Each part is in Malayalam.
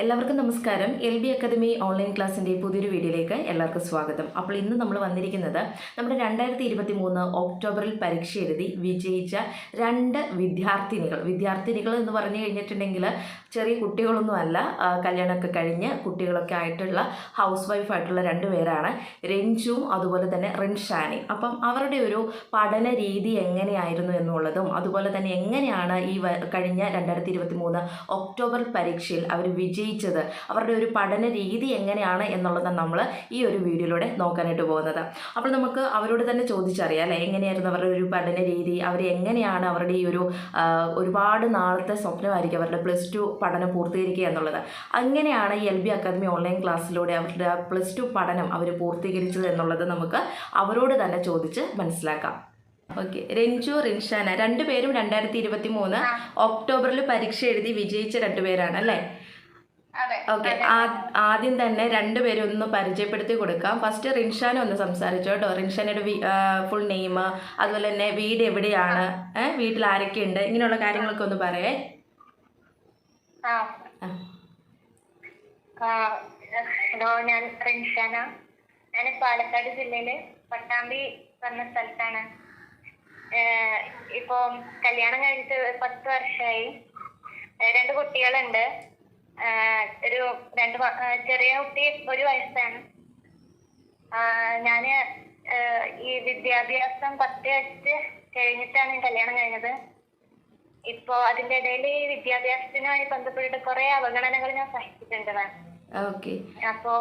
എല്ലാവർക്കും നമസ്കാരം. എൽ ബി അക്കാദമി ഓൺലൈൻ ക്ലാസ്സിന്റെ പുതിയൊരു വീഡിയോയിലേക്ക് എല്ലാവർക്കും സ്വാഗതം. അപ്പോൾ ഇന്ന് നമ്മൾ വന്നിരിക്കുന്നത് നമ്മുടെ രണ്ടായിരത്തി ഇരുപത്തി മൂന്ന് ഒക്ടോബറിൽ പരീക്ഷ എഴുതി വിജയിച്ച രണ്ട് വിദ്യാർത്ഥിനികൾ. വിദ്യാർത്ഥിനികൾ എന്ന് പറഞ്ഞു കഴിഞ്ഞിട്ടുണ്ടെങ്കിൽ ചെറിയ കുട്ടികളൊന്നുമല്ല അല്ല. കല്യാണമൊക്കെ കഴിഞ്ഞ് കുട്ടികളൊക്കെ ആയിട്ടുള്ള ഹൗസ് വൈഫ് ആയിട്ടുള്ള രണ്ട് പേരാണ്. രഞ്ജുവും അതുപോലെ തന്നെ റിൻഷാനി അപ്പം അവരുടെ ഒരു പഠന രീതി എങ്ങനെയായിരുന്നു എന്നുള്ളതും അതുപോലെ തന്നെ എങ്ങനെയാണ് ഈ കഴിഞ്ഞ രണ്ടായിരത്തി ഇരുപത്തി മൂന്ന് ഒക്ടോബർ പരീക്ഷയിൽ അവർ വിജയിച്ചത് അവരുടെ ഒരു പഠന രീതി എങ്ങനെയാണ് എന്നുള്ളത് നമ്മൾ ഈ ഒരു വീഡിയോയിലൂടെ നോക്കാനായിട്ട് പോകുന്നത്. അപ്പോൾ നമുക്ക് അവരോട് തന്നെ ചോദിച്ചറിയാം അല്ലേ? എങ്ങനെയായിരുന്നു അവരുടെ ഒരു പഠന രീതി? അവർ എങ്ങനെയാണ് അവരുടെ ഈ ഒരു ഒരുപാട് നാളത്തെ സ്വപ്നമായിരിക്കും അവരുടെ പ്ലസ് ടു പഠനം പൂർത്തീകരിക്കുക എന്നുള്ളത്. അങ്ങനെയാണ് ഈ എൽ ബി അക്കാദമി ഓൺലൈൻ ക്ലാസ്സിലൂടെ അവരുടെ പ്ലസ് ടു പഠനം അവർ പൂർത്തീകരിച്ചത് എന്നുള്ളത് നമുക്ക് അവരോട് തന്നെ ചോദിച്ച് മനസ്സിലാക്കാം. ഓക്കെ. രഞ്ജു റിൻഷാന രണ്ടുപേരും രണ്ടായിരത്തി ഇരുപത്തി മൂന്ന് ഒക്ടോബറിൽ പരീക്ഷ എഴുതി വിജയിച്ച രണ്ടുപേരാണ് അല്ലേ? ഓക്കെ ആദ്യം തന്നെ രണ്ടുപേരും ഒന്ന് പരിചയപ്പെടുത്തി കൊടുക്കാം. ഫസ്റ്റ് റിൻഷാന ഒന്ന് സംസാരിച്ചു കേട്ടോ. റിൻഷാനയുടെ ഫുൾ നെയിം അതുപോലെ തന്നെ വീട് എവിടെയാണ്? ഏഹ് വീട്ടിൽ ആരൊക്കെ ഉണ്ട്? ഇങ്ങനെയുള്ള കാര്യങ്ങളൊക്കെ ഒന്ന് പറയേ. ഹലോ ഞാൻ റിൻഷാന. ഞാൻ പാലക്കാട് ജില്ലയിൽ പട്ടാമ്പി പറഞ്ഞ സ്ഥലത്താണ്. ഇപ്പൊ കല്യാണം കഴിഞ്ഞിട്ട് പത്ത് വർഷമായി രണ്ട് കുട്ടികളുണ്ട്. ഒരു രണ്ട് ചെറിയ കുട്ടി ഒരു വയസ്സാണ്. ഞാൻ ഈ വിദ്യാഭ്യാസം പത്ത് വെച്ച് കഴിഞ്ഞിട്ടാണ് കല്യാണം കഴിഞ്ഞത്. ഇപ്പോ അതിന്റെ ഇടയിൽ ഈ വിദ്യാഭ്യാസത്തിനുമായി ബന്ധപ്പെട്ടിട്ട് കുറെ അവഗണനകൾ ഞാൻ സഹിച്ചിട്ടുണ്ട് മാം. അപ്പോ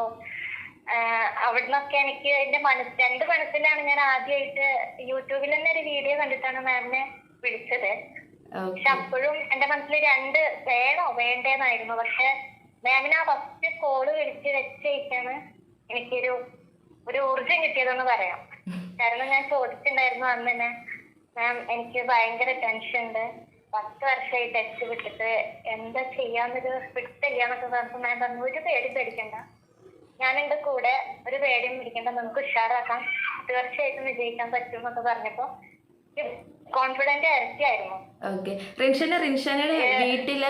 അവിടുന്നൊക്കെ എനിക്ക് എന്റെ മനസ്സ് രണ്ട് മനസ്സിലാണ് ഞാൻ ആദ്യമായിട്ട് യൂട്യൂബിൽ തന്നെ ഒരു വീഡിയോ കണ്ടിട്ടാണ് മാമിനെ വിളിച്ചത്. പക്ഷെ അപ്പോഴും എന്റെ മനസ്സിൽ രണ്ട് വേണോ വേണ്ടേന്നായിരുന്നു. പക്ഷെ മാമിന് ആ ഫസ്റ്റ് കോൾ വിളിച്ച് വെച്ചേക്കാണ് എനിക്കൊരു ഒരു ഊർജം കിട്ടിയതെന്ന് പറയാം. കാരണം ഞാൻ ചോദിച്ചിട്ടുണ്ടായിരുന്നു അന്ന് തന്നെ മാം എനിക്ക് ഭയങ്കര ടെൻഷൻ ഉണ്ട്. പത്ത് വർഷമായി ടെസ്റ്റ് വിട്ടിട്ട് എന്താ ചെയ്യാന്നൊരു പിടിച്ചില്ലാന്നൊക്കെ പറഞ്ഞപ്പോൾ മാം പറഞ്ഞു ഒരു പേടി പേടിക്കണ്ട. ഞാൻ എന്റെ കൂടെ ഒരു പേടിയും പിടിക്കണ്ട. നമുക്ക് ഉഷാറാക്കാം. തീർച്ചയായിട്ടും വിജയിക്കാൻ പറ്റും എന്നൊക്കെ പറഞ്ഞപ്പോ കോൺഫിഡന്റ് ഇരട്ടിയായിരുന്നു ഓക്കെ റിൻഷാന റിൻഷാനയുടെ വീട്ടിൽ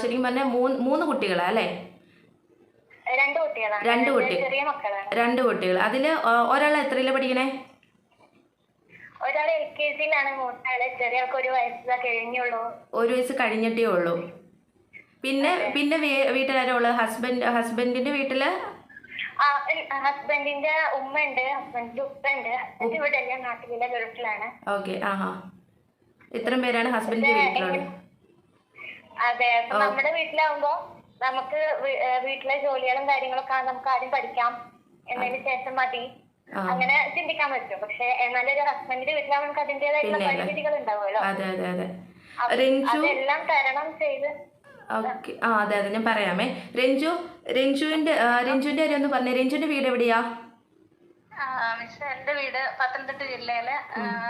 ശരിക്കും പറഞ്ഞാൽ മൂന്ന് മൂന്ന് കുട്ടികളാ അല്ലേ? രണ്ട് കുട്ടികളാണ് രണ്ട് കുട്ടി. രണ്ട് കുട്ടികൾ അതിൽ ഒരാൾ എത്രയില പഠിക്കണേ? ഒരാൾ എൽ കെ ജിയിലാണ്. മൂത്താൾ ചെറിയ ആൾക്ക് ഒരു വയസ്സാ കഴിഞ്ഞുള്ളൂ. ഒരു വയസ്സ് കഴിഞ്ഞിട്ടേ ഉള്ളൂ. പിന്നെ പിന്നെ വീട്ടിലാരോ ഹസ്ബൻഡ് ഹസ്ബൻഡിന്റെ വീട്ടിൽ? ഹസ്ബൻഡിന്റെ ഉമ്മ ഉണ്ട് ഹസ്ബൻഡിന്റെ ഉപ്പ ഉണ്ട് ഹസ്ബൻഡ് ഇവിടെ അല്ല നാട്ടിലെ ഗൾഫിലാണ്. ഓക്കെ ആഹാ. ഇത്രയും പേരാണ് ഹസ്ബൻഡിന്റെ വീട്ടിലുള്ളത്? അതെ നമ്മുടെ വീട്ടിലാവുമ്പോ നമുക്ക് വീട്ടിലെ ജോലികളും കാര്യങ്ങളൊക്കെ നമുക്ക് ആദ്യം പഠിക്കാം. എന്നതിന് ശേഷം മതി. അങ്ങനെ ചിന്തിക്കാൻ പറ്റും. പക്ഷെ എന്നാലും ഒരു ഹസ്ബൻഡിന്റെ വീട്ടിലാവുമ്പോൾ നമുക്ക് അതിന്റേതായിട്ടുള്ള പരിമിതികൾ ഉണ്ടാവുമല്ലോ. അതെല്ലാം തരണം ചെയ്ത് ഓക്കെ. ആ അതെ അതെ ഞാൻ പറയാമേ. രഞ്ജു രഞ്ജുവിന്റെ രഞ്ജുവിന്റെ കാര്യം ഒന്ന് പറഞ്ഞേ. രഞ്ജുവിന്റെ വീട് എവിടെയാ? എന്റെ വീട് പത്തനംതിട്ട ജില്ലയിലെ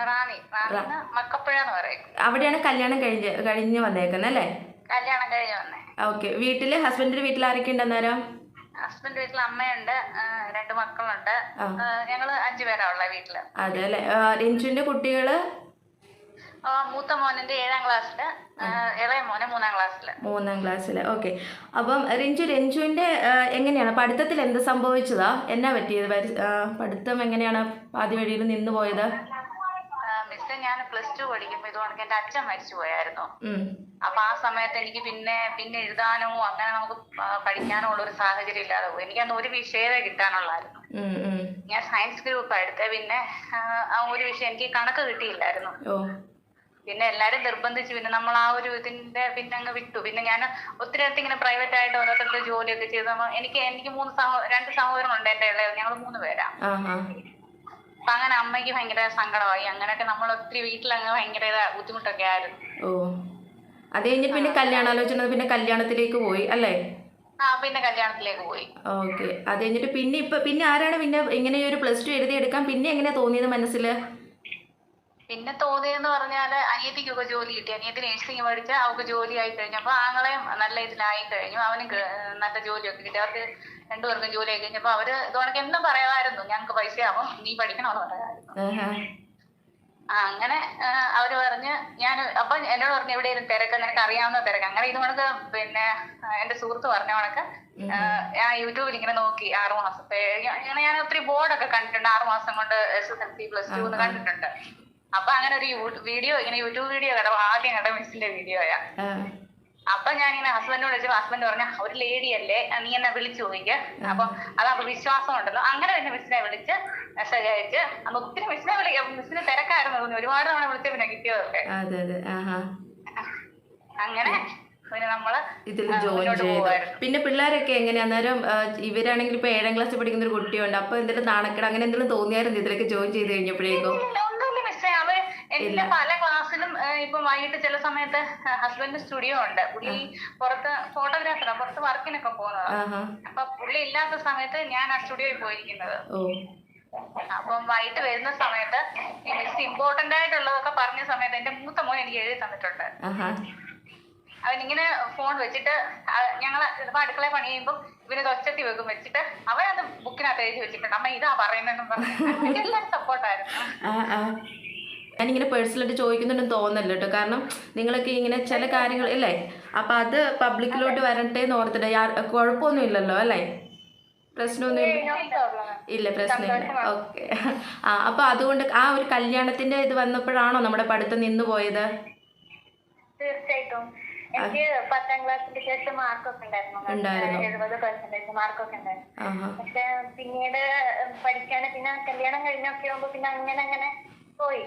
റാണി റാണി മക്കപ്പുഴ എന്ന് പറയും. അവിടെയാണ് കല്യാണം കഴിഞ്ഞ് കഴിഞ്ഞ് വന്നേക്കുന്നത് അല്ലേ? കല്യാണം കഴിഞ്ഞ് വന്നേ. ഓക്കെ. വീട്ടിൽ ഹസ്ബൻഡിന്റെ വീട്ടിൽ ആരൊക്കെ ഉണ്ട് അന്നേരം? ഹസ്ബൻഡ് വീട്ടിൽ അമ്മയുണ്ട് രണ്ട് മക്കളുണ്ട്. ഞങ്ങൾ അഞ്ചു പേരാ ഉള്ള വീട്ടിൽ. അതെ അല്ലെ? രഞ്ജുവിന്റെ കുട്ടികൾ? മൂത്ത മോനിന്റെ ഏഴാം ക്ലാസ്സിൽ. ആ, ഇളയ മോനെ മൂന്നാം ക്ലാസ്സിൽ. മൂന്നാം ഓക്കെ. അപ്പം രഞ്ജു രഞ്ജുവിന്റെ എങ്ങനെയാണ്? പഠിത്തത്തിൽ എന്ത് സംഭവിച്ചതാ? എന്നാ പറ്റിയത്? പഠിത്തം എങ്ങനെയാണ്? പാതി വഴിയിൽ നിന്ന് പോയത്? മിസ് ഞാൻ പ്ലസ് ടു പഠിക്കുമ്പോ ഇതുകൊണ്ട് എന്റെ അച്ഛൻ മരിച്ചു പോയായിരുന്നു. അപ്പൊ ആ സമയത്ത് എനിക്ക് പിന്നെ പിന്നെ എഴുതാനോ അങ്ങനെ നമുക്ക് പഠിക്കാനോ ഉള്ള ഒരു സാഹചര്യം ഇല്ലാതെ പോയി. എനിക്കന്ന് ഒരു വിഷയമേ കിട്ടാനുള്ളായിരുന്നു. ഞാൻ സയൻസ് ഗ്രൂപ്പ് എടുത്തത് പിന്നെ ആ, ഒരു വിഷയം എനിക്ക് കണക്ക് കിട്ടിയില്ലായിരുന്നു. പിന്നെ എല്ലാരും നിർബന്ധിച്ച് പിന്നെ നമ്മൾ ആ ഒരു ഇതിന്റെ പിന്നെ അങ്ങ് വിട്ടു. പിന്നെ ഞാൻ ഒത്തിരി അടുത്ത് ഇങ്ങനെ പ്രൈവറ്റ് ആയിട്ട് ഓരോരുത്തർക്ക് ജോലിയൊക്കെ ചെയ്ത്. എനിക്ക് എനിക്ക് മൂന്ന് സഹോ രണ്ട് സഹോദരങ്ങളുണ്ട് എന്റെ ഇളയത് ഞങ്ങൾ മൂന്ന് പേരാ. അപ്പൊ അങ്ങനെ അമ്മയ്ക്ക് ഭയങ്കര സങ്കടമായി. അങ്ങനെയൊക്കെ നമ്മൾ ഒത്തിരി വീട്ടിലങ്ങ് ഭയങ്കര ബുദ്ധിമുട്ടൊക്കെ ആയിരുന്നു. ഓ. അത് കഴിഞ്ഞ് പിന്നെ കല്യാണാലോചന പിന്നെ കല്യാണത്തിലേക്ക് പോയി അല്ലേ? ആ പിന്നെ കല്യാണത്തിലേക്ക് പോയി. ഓക്കെ. അത് കഴിഞ്ഞിട്ട് പിന്നെ ഇപ്പൊ പിന്നെ ആരാണ് പിന്നെ ഇങ്ങനെ ഒരു പ്ലസ് ടു എഴുതി എടുക്കാൻ പിന്നെ എങ്ങനെയാ തോന്നിയത് മനസ്സിൽ പിന്നെ തോന്നിയെന്ന് പറഞ്ഞാൽ അനിയത്തിക്കൊക്കെ ജോലി കിട്ടി. അനിയത്തി നഴ്സിംഗ് പഠിച്ച അവൾക്ക് ജോലി ആയി കഴിഞ്ഞപ്പോ ആങ്ങളെയും നല്ല ഇതിലായി കഴിഞ്ഞു. അവനും നല്ല ജോലിയൊക്കെ കിട്ടി. അവർക്ക് രണ്ടുപേർക്കും ജോലി ആയി കഴിഞ്ഞപ്പോ അവർ ഇതോണക്ക് എന്നും പറയാമായിരുന്നു. ഞങ്ങൾക്ക് പൈസ ആവും നീ പഠിക്കണമെന്ന് പറയാമായിരുന്നു. അങ്ങനെ അവർ പറഞ്ഞ് ഞാൻ അപ്പൊ എന്നോട് പറഞ്ഞു ഇവിടെ തിരക്ക്? നിനക്ക് അറിയാവുന്ന തിരക്ക്. അങ്ങനെ ഇത് കണക്ക് പിന്നെ എന്റെ സുഹൃത്ത് പറഞ്ഞ കണക്ക്. ഞാൻ യൂട്യൂബിൽ ഇങ്ങനെ നോക്കി. ആറു മാസത്തെ ഞാൻ- അങ്ങനെ ഞാൻ ഒത്തിരി ബോർഡൊക്കെ കണ്ടിട്ടുണ്ട്. ആറു മാസം കൊണ്ട് S S L C plus two കണ്ടിട്ടുണ്ട്. അപ്പൊ അങ്ങനെ ഒരു വീഡിയോ ഇങ്ങനെ യൂട്യൂബ് വീഡിയോ കണ്ടപ്പോ ആദ്യം കണ്ട മിസ്സിന്റെ വീഡിയോയാ അപ്പൊ ഞാൻ ഇങ്ങനെ ഹസ്ബൻഡിനോട് ചോദിച്ചപ്പോ ഹസ്ബൻഡ് പറഞ്ഞ ഒരു ലേഡി അല്ലേ? നീ എന്നെ വിളിച്ചു ചോദിക്ക. അപ്പൊ അതാകുമ്പോ വിശ്വാസം ഉണ്ടല്ലോ. അങ്ങനെ തന്നെ മിസ്സിനെ വിളിച്ച് അയച്ച് അന്ന് ഒത്തിരി മിസ്സിനെ വിളി മിസ്സിന് തിരക്കായിരുന്നു തോന്നി ഒരുപാട് തവണ വിളിച്ച പിന്നെ കിട്ടിയതൊക്കെ. അങ്ങനെ പിന്നെ നമ്മൾ ഇതിൽ ജോയിൻ ചെയ്തു. പിന്നെ പിള്ളേരൊക്കെ എങ്ങനെയാ? അന്നേരം ഇവരാണെങ്കിൽ ഇപ്പൊ ഏഴാം ക്ലാസ്സിൽ പഠിക്കുന്ന ഒരു കുട്ടിയുണ്ട്. അപ്പൊ എന്തെങ്കിലും നാണക്കേട് അങ്ങനെ എന്തെങ്കിലും തോന്നിയായിരുന്നു ഇതിലൊക്കെ ജോയിൻ ചെയ്ത് കഴിഞ്ഞപ്പോഴേക്കും ഇല്ല, ഒന്നുമില്ല മിസ്സേ അവർ എന്റെ പല ക്ലാസ്സിലും ഇപ്പൊ വൈകിട്ട് ചില സമയത്ത് ഹസ്ബൻഡ് സ്റ്റുഡിയോ ഉണ്ട്. പുള്ളി പുറത്ത് ഫോട്ടോഗ്രാഫറാണ് പുറത്ത് വർക്കിനൊക്കെ പോകുന്നത്. അപ്പൊ പുള്ളി ഇല്ലാത്ത സമയത്ത് ഞാൻ ആ സ്റ്റുഡിയോയിൽ പോയിരിക്കുന്നത്. അപ്പം വൈകിട്ട് വരുന്ന സമയത്ത് മിസ് ഇമ്പോർട്ടന്റ് ആയിട്ടുള്ളതൊക്കെ പറഞ്ഞ സമയത്ത് എന്റെ മൂത്ത മോൻ എനിക്ക് എഴുതി തന്നിട്ടുണ്ട്. അവനിങ്ങനെ അവൻ ഇങ്ങനെ ഫോൺ വെച്ചിട്ട് ഞങ്ങൾ ചിലപ്പോൾ അടുക്കള പണി ചെയ്യുമ്പോൾ ഇവന് ഒച്ചത്തി വെക്കും. വെച്ചിട്ട് അവൻ അത് ബുക്കിനകത്ത് എഴുതി വെച്ചിട്ടുണ്ട്. അമ്മ ഇതാ പറയുന്നതെന്നും പറഞ്ഞു. എല്ലാവരും സപ്പോർട്ടായിരുന്നു ഞാനിങ്ങനെ പേഴ്സണലായിട്ട് ചോദിക്കുന്നുണ്ടെന്ന് തോന്നല്ലോ കേട്ടോ. കാരണം നിങ്ങളൊക്കെ ഇങ്ങനെ ചില കാര്യങ്ങൾ അല്ലേ? അപ്പം അത് പബ്ലിക്കിലോട്ട് വരട്ടെ എന്ന് ഓർത്തിട്ട് യാ- കുഴപ്പമൊന്നും ഇല്ലല്ലോ അല്ലേ? പ്രശ്നമൊന്നും ഇല്ല പ്രശ്നമില്ല. ഓക്കെ. ആ അപ്പോൾ അതുകൊണ്ട് ആ ഒരു കല്യാണത്തിന്റെ ഇത് വന്നപ്പോഴാണോ നമ്മുടെ പഠിത്തം നിന്ന് പോയത് തീർച്ചയായിട്ടും. എനിക്ക് പത്താം ക്ലാസ്സിന് ശേഷം മാർക്കൊക്കെ ഉണ്ടായിരുന്നു. ഉണ്ടായിരുന്നു. എഴുപത് പെർസെന്റേജ് മാർക്കൊക്കെ ഉണ്ടായിരുന്നു. ആഹാ. പക്ഷെ പിന്നീട് പഠിക്കാൻ പിന്നെ കല്യാണം കഴിഞ്ഞൊക്കെ ആകുമ്പോ പിന്നെ അങ്ങനെ അങ്ങനെ പോയി.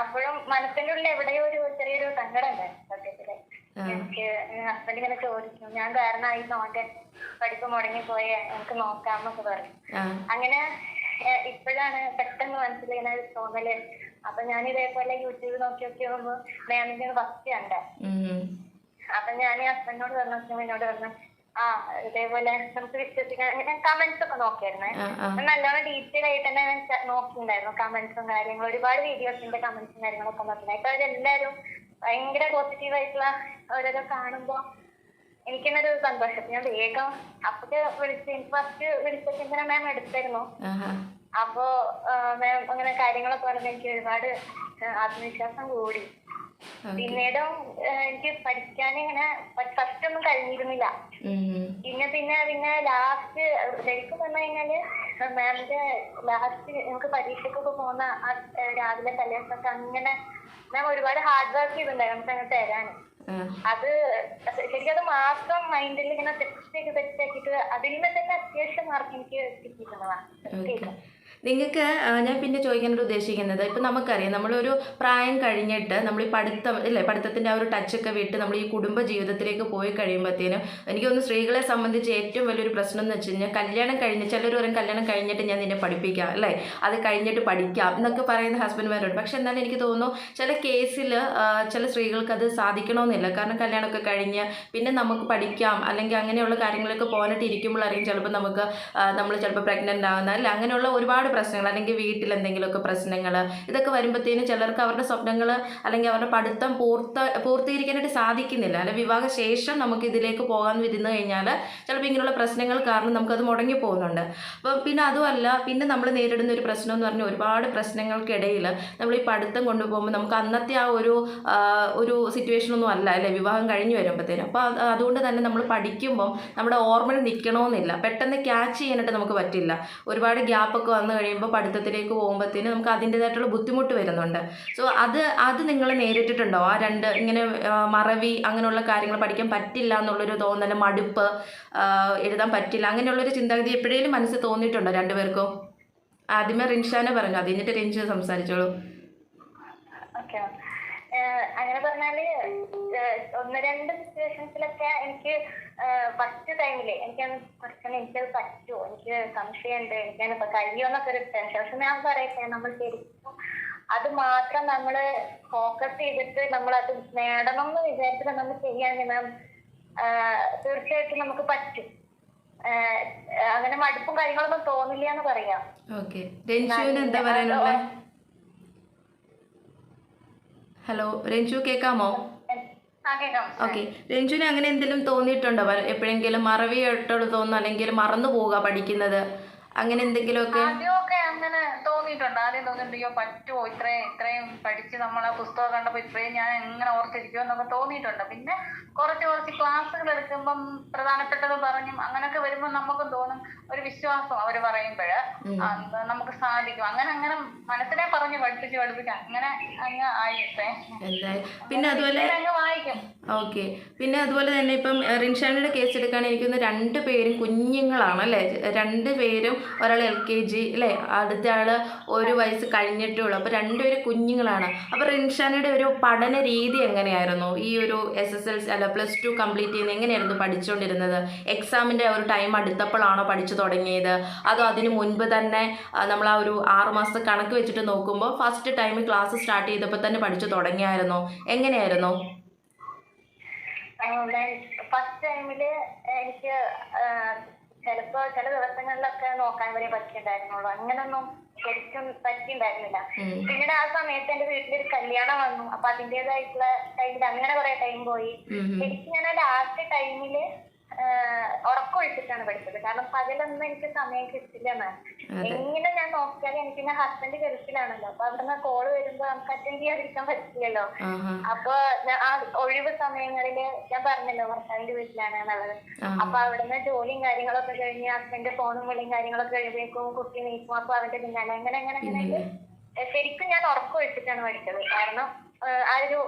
അപ്പോഴും മനസ്സിന്റെ ഉള്ളിൽ എവിടെയോ ഒരു ചെറിയൊരു സങ്കടം ഉണ്ടായിരുന്നു സത്യത്തിൽ. എനിക്ക് ഹസ്ബൻഡ് ഇങ്ങനെ ചോദിച്ചു ഞാൻ കാരണമായി നോന്റെ പഠിപ്പ് മുടങ്ങി പോയ എനിക്ക് നോക്കാമെന്നൊക്കെ പറഞ്ഞു. അങ്ങനെ ഇപ്പോഴാണ് പെട്ടെന്ന് മനസ്സിലിങ്ങനെ തോന്നൽ. അപ്പൊ ഞാൻ ഇതേപോലെ യൂട്യൂബ് നോക്കി നോക്കി നോക്കുമ്പോ മാമിന്റെ ഫസ്റ്റ് കണ്ടേ. അപ്പൊ ഞാൻ ഹസ്ബൻഡിനോട് പറഞ്ഞു എന്നോട് പറഞ്ഞു ഇതേപോലെ നമുക്ക് വിശ്വസിക്കാൻ ഞാൻ കമന്റ്സ് ഒക്കെ നോക്കിയായിരുന്നേ. നല്ലോണം ഡീറ്റെയിൽ ആയിട്ട് തന്നെ ഞാൻ നോക്കിയിട്ടുണ്ടായിരുന്നു കമന്റ്സും കാര്യങ്ങളും. ഒരുപാട് വീഡിയോസിന്റെ കമന്റ്സും കാര്യങ്ങളൊക്കെ അപ്പൊ അവരെല്ലാരും ഭയങ്കര പോസിറ്റീവ് ആയിട്ടുള്ള ഓരോരോ കാണുമ്പോ എനിക്ക് തന്നെ ഒരു സന്തോഷം. ഞാൻ വേഗം അപ്പൊക്കെ വിളിച്ച് ഫസ്റ്റ് വിളിച്ചിട്ട് മാം എടുത്തായിരുന്നു. അപ്പോ മാം അങ്ങനെ കാര്യങ്ങളൊക്കെ പറഞ്ഞ് എനിക്ക് ഒരുപാട് ആത്മവിശ്വാസം കൂടി. പിന്നീടും എനിക്ക് പഠിക്കാൻ ഇങ്ങനെ ഫസ്റ്റ് ഒന്നും കഴിഞ്ഞിരുന്നില്ല. പിന്നെ പിന്നെ പിന്നെ ലാസ്റ്റ് ശരിക്കും പറഞ്ഞു കഴിഞ്ഞാൽ മാമിന്റെ ലാസ്റ്റ് നമുക്ക് പരീക്ഷയ്ക്കൊക്കെ പോകുന്ന രാവിലെ തലേദിവസമൊക്കെ അങ്ങനെ മാം ഒരുപാട് ഹാർഡ് വർക്ക് ചെയ്തിട്ടുണ്ടായിരുന്നു നമുക്ക് അങ്ങനെ തരാൻ അത് ശരിക്കും അത് മാത്രം മൈൻഡിൽ ഇങ്ങനെ ടെക്സ്റ്റ് ആക്കിയിട്ട് അതിൽ നിന്ന് തന്നെ അത്യാവശ്യം മാർക്ക് എനിക്ക് കിട്ടിയിട്ടുള്ളതാണ്. നിങ്ങൾക്ക് ഞാൻ പിന്നെ ചോദിക്കാനായിട്ട് ഉദ്ദേശിക്കുന്നത് ഇപ്പം നമുക്കറിയാം നമ്മളൊരു പ്രായം കഴിഞ്ഞിട്ട് നമ്മൾ ഈ പഠിത്തം ഇല്ലേ പഠിത്തത്തിന്റെ ആ ഒരു ടച്ചൊക്കെ വിട്ട് നമ്മൾ ഈ കുടുംബ ജീവിതത്തിലേക്ക് പോയി കഴിയുമ്പോഴത്തേനും എനിക്ക് സ്ത്രീകളെ സംബന്ധിച്ച് ഏറ്റവും വലിയൊരു പ്രശ്നം എന്ന് വെച്ച് കഴിഞ്ഞാൽ കല്യാണം കഴിഞ്ഞ് ചിലർ പറയും കല്യാണം കഴിഞ്ഞിട്ട് ഞാൻ നിന്നെ പഠിപ്പിക്കാം അല്ലേ? അത് കഴിഞ്ഞിട്ട് പഠിക്കാം എന്നൊക്കെ പറയുന്ന ഹസ്ബൻഡ്മാരുണ്ട് പക്ഷെ എന്നാലും എനിക്ക് തോന്നുന്നു ചില കേസിൽ ചില സ്ത്രീകൾക്ക് അത് സാധിക്കണമെന്നില്ല കാരണം കല്യാണമൊക്കെ കഴിഞ്ഞ് പിന്നെ നമുക്ക് പഠിക്കാം അല്ലെങ്കിൽ അങ്ങനെയുള്ള കാര്യങ്ങളൊക്കെ പോകാനായിട്ട് ഇരിക്കുമ്പോഴായിരിക്കും ചിലപ്പോൾ നമുക്ക് നമ്മൾ ചിലപ്പോൾ പ്രഗ്നന്റ് ആകുന്ന അല്ല അങ്ങനെയുള്ള ഒരുപാട് പ്രശ്നങ്ങൾ അല്ലെങ്കിൽ വീട്ടിൽ എന്തെങ്കിലുമൊക്കെ പ്രശ്നങ്ങൾ ഇതൊക്കെ വരുമ്പോഴത്തേനും ചിലർക്ക് അവരുടെ സ്വപ്നങ്ങൾ അല്ലെങ്കിൽ അവരുടെ പഠിത്തം പൂർത്ത പൂർത്തീകരിക്കാനായിട്ട് സാധിക്കുന്നില്ല. അല്ലെ വിവാഹ ശേഷം നമുക്ക് ഇതിലേക്ക് പോകാൻ ഇരുന്ന് കഴിഞ്ഞാൽ ചിലപ്പോൾ ഇങ്ങനെയുള്ള പ്രശ്നങ്ങൾ കാരണം നമുക്കത് മുടങ്ങി പോകുന്നുണ്ട്. അപ്പം പിന്നെ അതുമല്ല പിന്നെ നമ്മൾ നേരിടുന്ന ഒരു പ്രശ്നം എന്ന് പറഞ്ഞാൽ ഒരുപാട് പ്രശ്നങ്ങൾക്കിടയിൽ നമ്മൾ ഈ പഠിത്തം കൊണ്ടുപോകുമ്പോൾ നമുക്ക് അന്നത്തെ ആ ഒരു ഒരു സിറ്റുവേഷനൊന്നും അല്ല. അല്ലേ വിവാഹം കഴിഞ്ഞ് വരുമ്പോഴത്തേനും അപ്പോൾ അതുകൊണ്ട് തന്നെ നമ്മൾ പഠിക്കുമ്പം നമ്മുടെ ഓർമ്മയിൽ നിൽക്കണമെന്നില്ല. പെട്ടെന്ന് ക്യാച്ച് ചെയ്യാനായിട്ട് നമുക്ക് പറ്റില്ല. ഒരുപാട് ഗ്യാപ്പൊക്കെ വന്നു കഴിയുമ്പോൾ പഠിത്തത്തിലേക്ക് പോകുമ്പോഴത്തേനും നമുക്ക് അതിന്റേതായിട്ടുള്ള ബുദ്ധിമുട്ട് വരുന്നുണ്ട്. സോ അത് അത് നിങ്ങൾ നേരിട്ടിട്ടുണ്ടോ? ആ രണ്ട് ഇങ്ങനെ മറവി അങ്ങനെയുള്ള കാര്യങ്ങൾ പഠിക്കാൻ പറ്റില്ല എന്നുള്ളൊരു തോന്നൽ മടുപ്പ് എഴുതാൻ പറ്റില്ല അങ്ങനെയുള്ളൊരു ചിന്താഗതി എപ്പോഴേലും മനസ്സിൽ തോന്നിയിട്ടുണ്ടോ രണ്ടുപേർക്കും? ആദ്യമേ റിൻഷാനെ പറഞ്ഞു അത് കഴിഞ്ഞിട്ട് റിൻഷ സംസാരിച്ചോളൂ. അങ്ങനെ പറഞ്ഞാൽ ഒന്ന് രണ്ട് സിറ്റുവേഷൻസിലൊക്കെ എനിക്ക് ഫസ്റ്റ് ടൈമിൽ എനിക്കത് കുറച്ചൊന്നും എനിക്കത് പറ്റുമോ എനിക്ക് സംശയമുണ്ട് എനിക്കതിനിപ്പോ കഴിയുമെന്നൊക്കെ ഒരു ടെൻഷൻ പക്ഷെ ഞാൻ പറയട്ടെ നമ്മൾ ശരിക്കും അത് മാത്രം നമ്മൾ ഫോക്കസ് ചെയ്തിട്ട് നമ്മൾ അത് നേടണം എന്ന് വിചാരിച്ചിട്ട് നമ്മൾ ചെയ്യാൻ മാം തീർച്ചയായിട്ടും നമുക്ക് പറ്റും. അങ്ങനെ മടുപ്പും കാര്യങ്ങളൊന്നും തോന്നില്ല എന്ന് പറയാം ഹലോ രഞ്ജു കേക്കാമോ? ഓക്കെ. രഞ്ജുവിന് അങ്ങനെ എന്തെങ്കിലും തോന്നിയിട്ടുണ്ടോ? എപ്പോഴെങ്കിലും മറവിയായിട്ടുള്ള തോന്നുന്നു അല്ലെങ്കിൽ മറന്നു പോവുക പഠിക്കുന്നത്? അങ്ങനെ എന്തെങ്കിലുമൊക്കെ? അങ്ങനെ തോന്നിയിട്ടുണ്ട്. ആദ്യം തോന്നിയിട്ടുണ്ട് അയ്യോ പറ്റുമോ ഇത്രയും ഇത്രയും പഠിച്ച് നമ്മൾ ആ പുസ്തകം കണ്ടപ്പോൾ ഇത്രയും ഞാൻ എങ്ങനെ ഓർത്തിരിക്കുമോ എന്നൊക്കെ തോന്നിയിട്ടുണ്ട്. പിന്നെ കുറച്ച് കുറച്ച് ക്ലാസ്സുകൾ എടുക്കുമ്പം പ്രധാനപ്പെട്ടത് പറഞ്ഞു അങ്ങനെയൊക്കെ വരുമ്പോൾ നമുക്കും തോന്നും ഒരു വിശ്വാസം അവർ പറയുമ്പോഴ്. നമുക്ക് സാധിക്കും. അങ്ങനെ അങ്ങനെ മനസ്സിനെ പറഞ്ഞ് പഠിപ്പിച്ച് പഠിപ്പിച്ച് അങ്ങനെ അങ്ങ് ആയിട്ടേ. പിന്നെ അതുപോലെ വായിക്കും. ഓക്കെ. പിന്നെ അതുപോലെ തന്നെ ഇപ്പം റിൻഷാനിയുടെ കേസ് എടുക്കുകയാണെങ്കിൽ എനിക്കൊന്ന് രണ്ട് പേരും കുഞ്ഞുങ്ങളാണ് അല്ലേ? രണ്ട് പേരും ഒരാൾ എൽ കെ ജി അല്ലേ? അടുത്ത ആൾ ഒരു വയസ്സ് കഴിഞ്ഞിട്ടേ ഉള്ളൂ അപ്പോൾ രണ്ടുപേരും കുഞ്ഞുങ്ങളാണ്. അപ്പോൾ റിൻഷാനയുടെ ഒരു പഠന രീതി എങ്ങനെയായിരുന്നു? ഈ ഒരു എസ് എസ് എൽ സി അല്ല പ്ലസ് ടു കംപ്ലീറ്റ് ചെയ്യുന്ന എങ്ങനെയായിരുന്നു പഠിച്ചുകൊണ്ടിരുന്നത്? എക്സാമിന്റെ ഒരു ടൈം അടുത്തപ്പോഴാണോ പഠിച്ചു തുടങ്ങിയത്. അതോ അതിന് മുൻപ് തന്നെ നമ്മൾ ആ ഒരു ആറ് മാസത്തെ കണക്ക് വെച്ചിട്ട് നോക്കുമ്പോൾ ഫസ്റ്റ് ടൈം ക്ലാസ് സ്റ്റാർട്ട് ചെയ്തപ്പോൾ തന്നെ പഠിച്ചു തുടങ്ങിയായിരുന്നോ? എങ്ങനെയായിരുന്നു? ഫസ്റ്റ് ടൈമിൽ എനിക്ക് ചിലപ്പോ ചില ദിവസങ്ങളിലൊക്കെ നോക്കാൻ വരെ പറ്റിയിട്ടുണ്ടായിരുന്നുള്ളൂ. അങ്ങനൊന്നും ശരിക്കും പറ്റിയിട്ടുണ്ടായിരുന്നില്ല. പിന്നീട് ആ സമയത്ത് എന്റെ വീട്ടിലൊരു കല്യാണം വന്നു. അപ്പൊ അതിന്റേതായിട്ടുള്ള ടൈമിൽ അങ്ങനെ കുറെ ടൈം പോയി. എനിക്ക്. ശരിക്കും ഞാൻ ലാസ്റ്റ് ടൈമിൽ ഉറക്കം ഒഴിച്ചിട്ടാണ് പഠിച്ചത്. കാരണം പകലൊന്നും എനിക്ക് സമയം കിട്ടില്ല മാം എങ്ങനെ ഞാൻ നോക്കിയാലും എനിക്ക് എന്റെ ഹസ്ബൻഡ് ഗൾഫിലാണല്ലോ. അപ്പൊ അവിടുന്ന് കോൾ വരുമ്പോ നമുക്ക് അറ്റൻഡ് ചെയ്യാതിരിക്കാൻ പറ്റില്ലല്ലോ. അപ്പൊ ഞാൻ ആ ഒഴിവ് സമയങ്ങളിൽ ഞാൻ പറഞ്ഞല്ലോ ഭർത്താവിന്റെ വീട്ടിലാണ് എന്നുള്ളത്. അപ്പൊ അവിടുന്ന് ജോലിയും കാര്യങ്ങളൊക്കെ കഴിഞ്ഞ് ഹസ്ബൻഡ് ഫോണും വിളിയും കാര്യങ്ങളൊക്കെ കഴിയുമ്പോഴേക്കും കുട്ടി നീക്കും. അപ്പൊ അവന്റെ പിന്നാലെ അങ്ങനെ അങ്ങനെ അങ്ങനെ. ശരിക്കും ഞാൻ ഉറക്കം ഒഴിച്ചിട്ടാണ് പഠിച്ചത്. കാരണം ആ ഒരു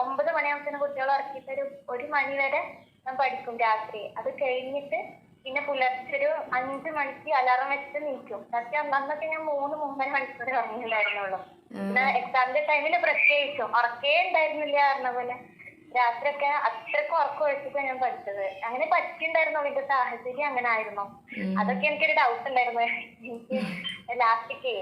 ഒമ്പത് മണിയാകുമ്പത്തിന് കുട്ടികളെ ഉറക്കിയിട്ട് ഒരു ഒരു മണി വരെ ഞാൻ പഠിക്കും രാത്രി. അത് കഴിഞ്ഞിട്ട് പിന്നെ പുലർച്ചെ ഒരു അഞ്ചു മണിക്ക് അലാറം വെച്ചിട്ട് നിൽക്കും സത്യം അന്നൊക്കെ ഞാൻ മൂന്ന് മൂന്നര മണിക്കൂർ ഉറങ്ങിയിട്ടുണ്ടായിരുന്നുള്ളൂ പിന്നെ എക്സാമിന്റെ ടൈമിൽ പ്രത്യേകിച്ചും ഉറക്കേ ഉണ്ടായിരുന്നില്ല പറഞ്ഞ പോലെ. രാത്രിയൊക്കെ അത്രക്കും ഉറക്കം ഒഴിച്ചിട്ടാണ് ഞാൻ പഠിച്ചത്. അങ്ങനെ പറ്റിണ്ടായിരുന്നു അതിന്റെ സാഹചര്യം അങ്ങനെ ആയിരുന്നു. അതൊക്കെ എനിക്കൊരു ഡൗട്ട് ഉണ്ടായിരുന്നു. എനിക്ക് ലാസ്റ്റിക്ക്.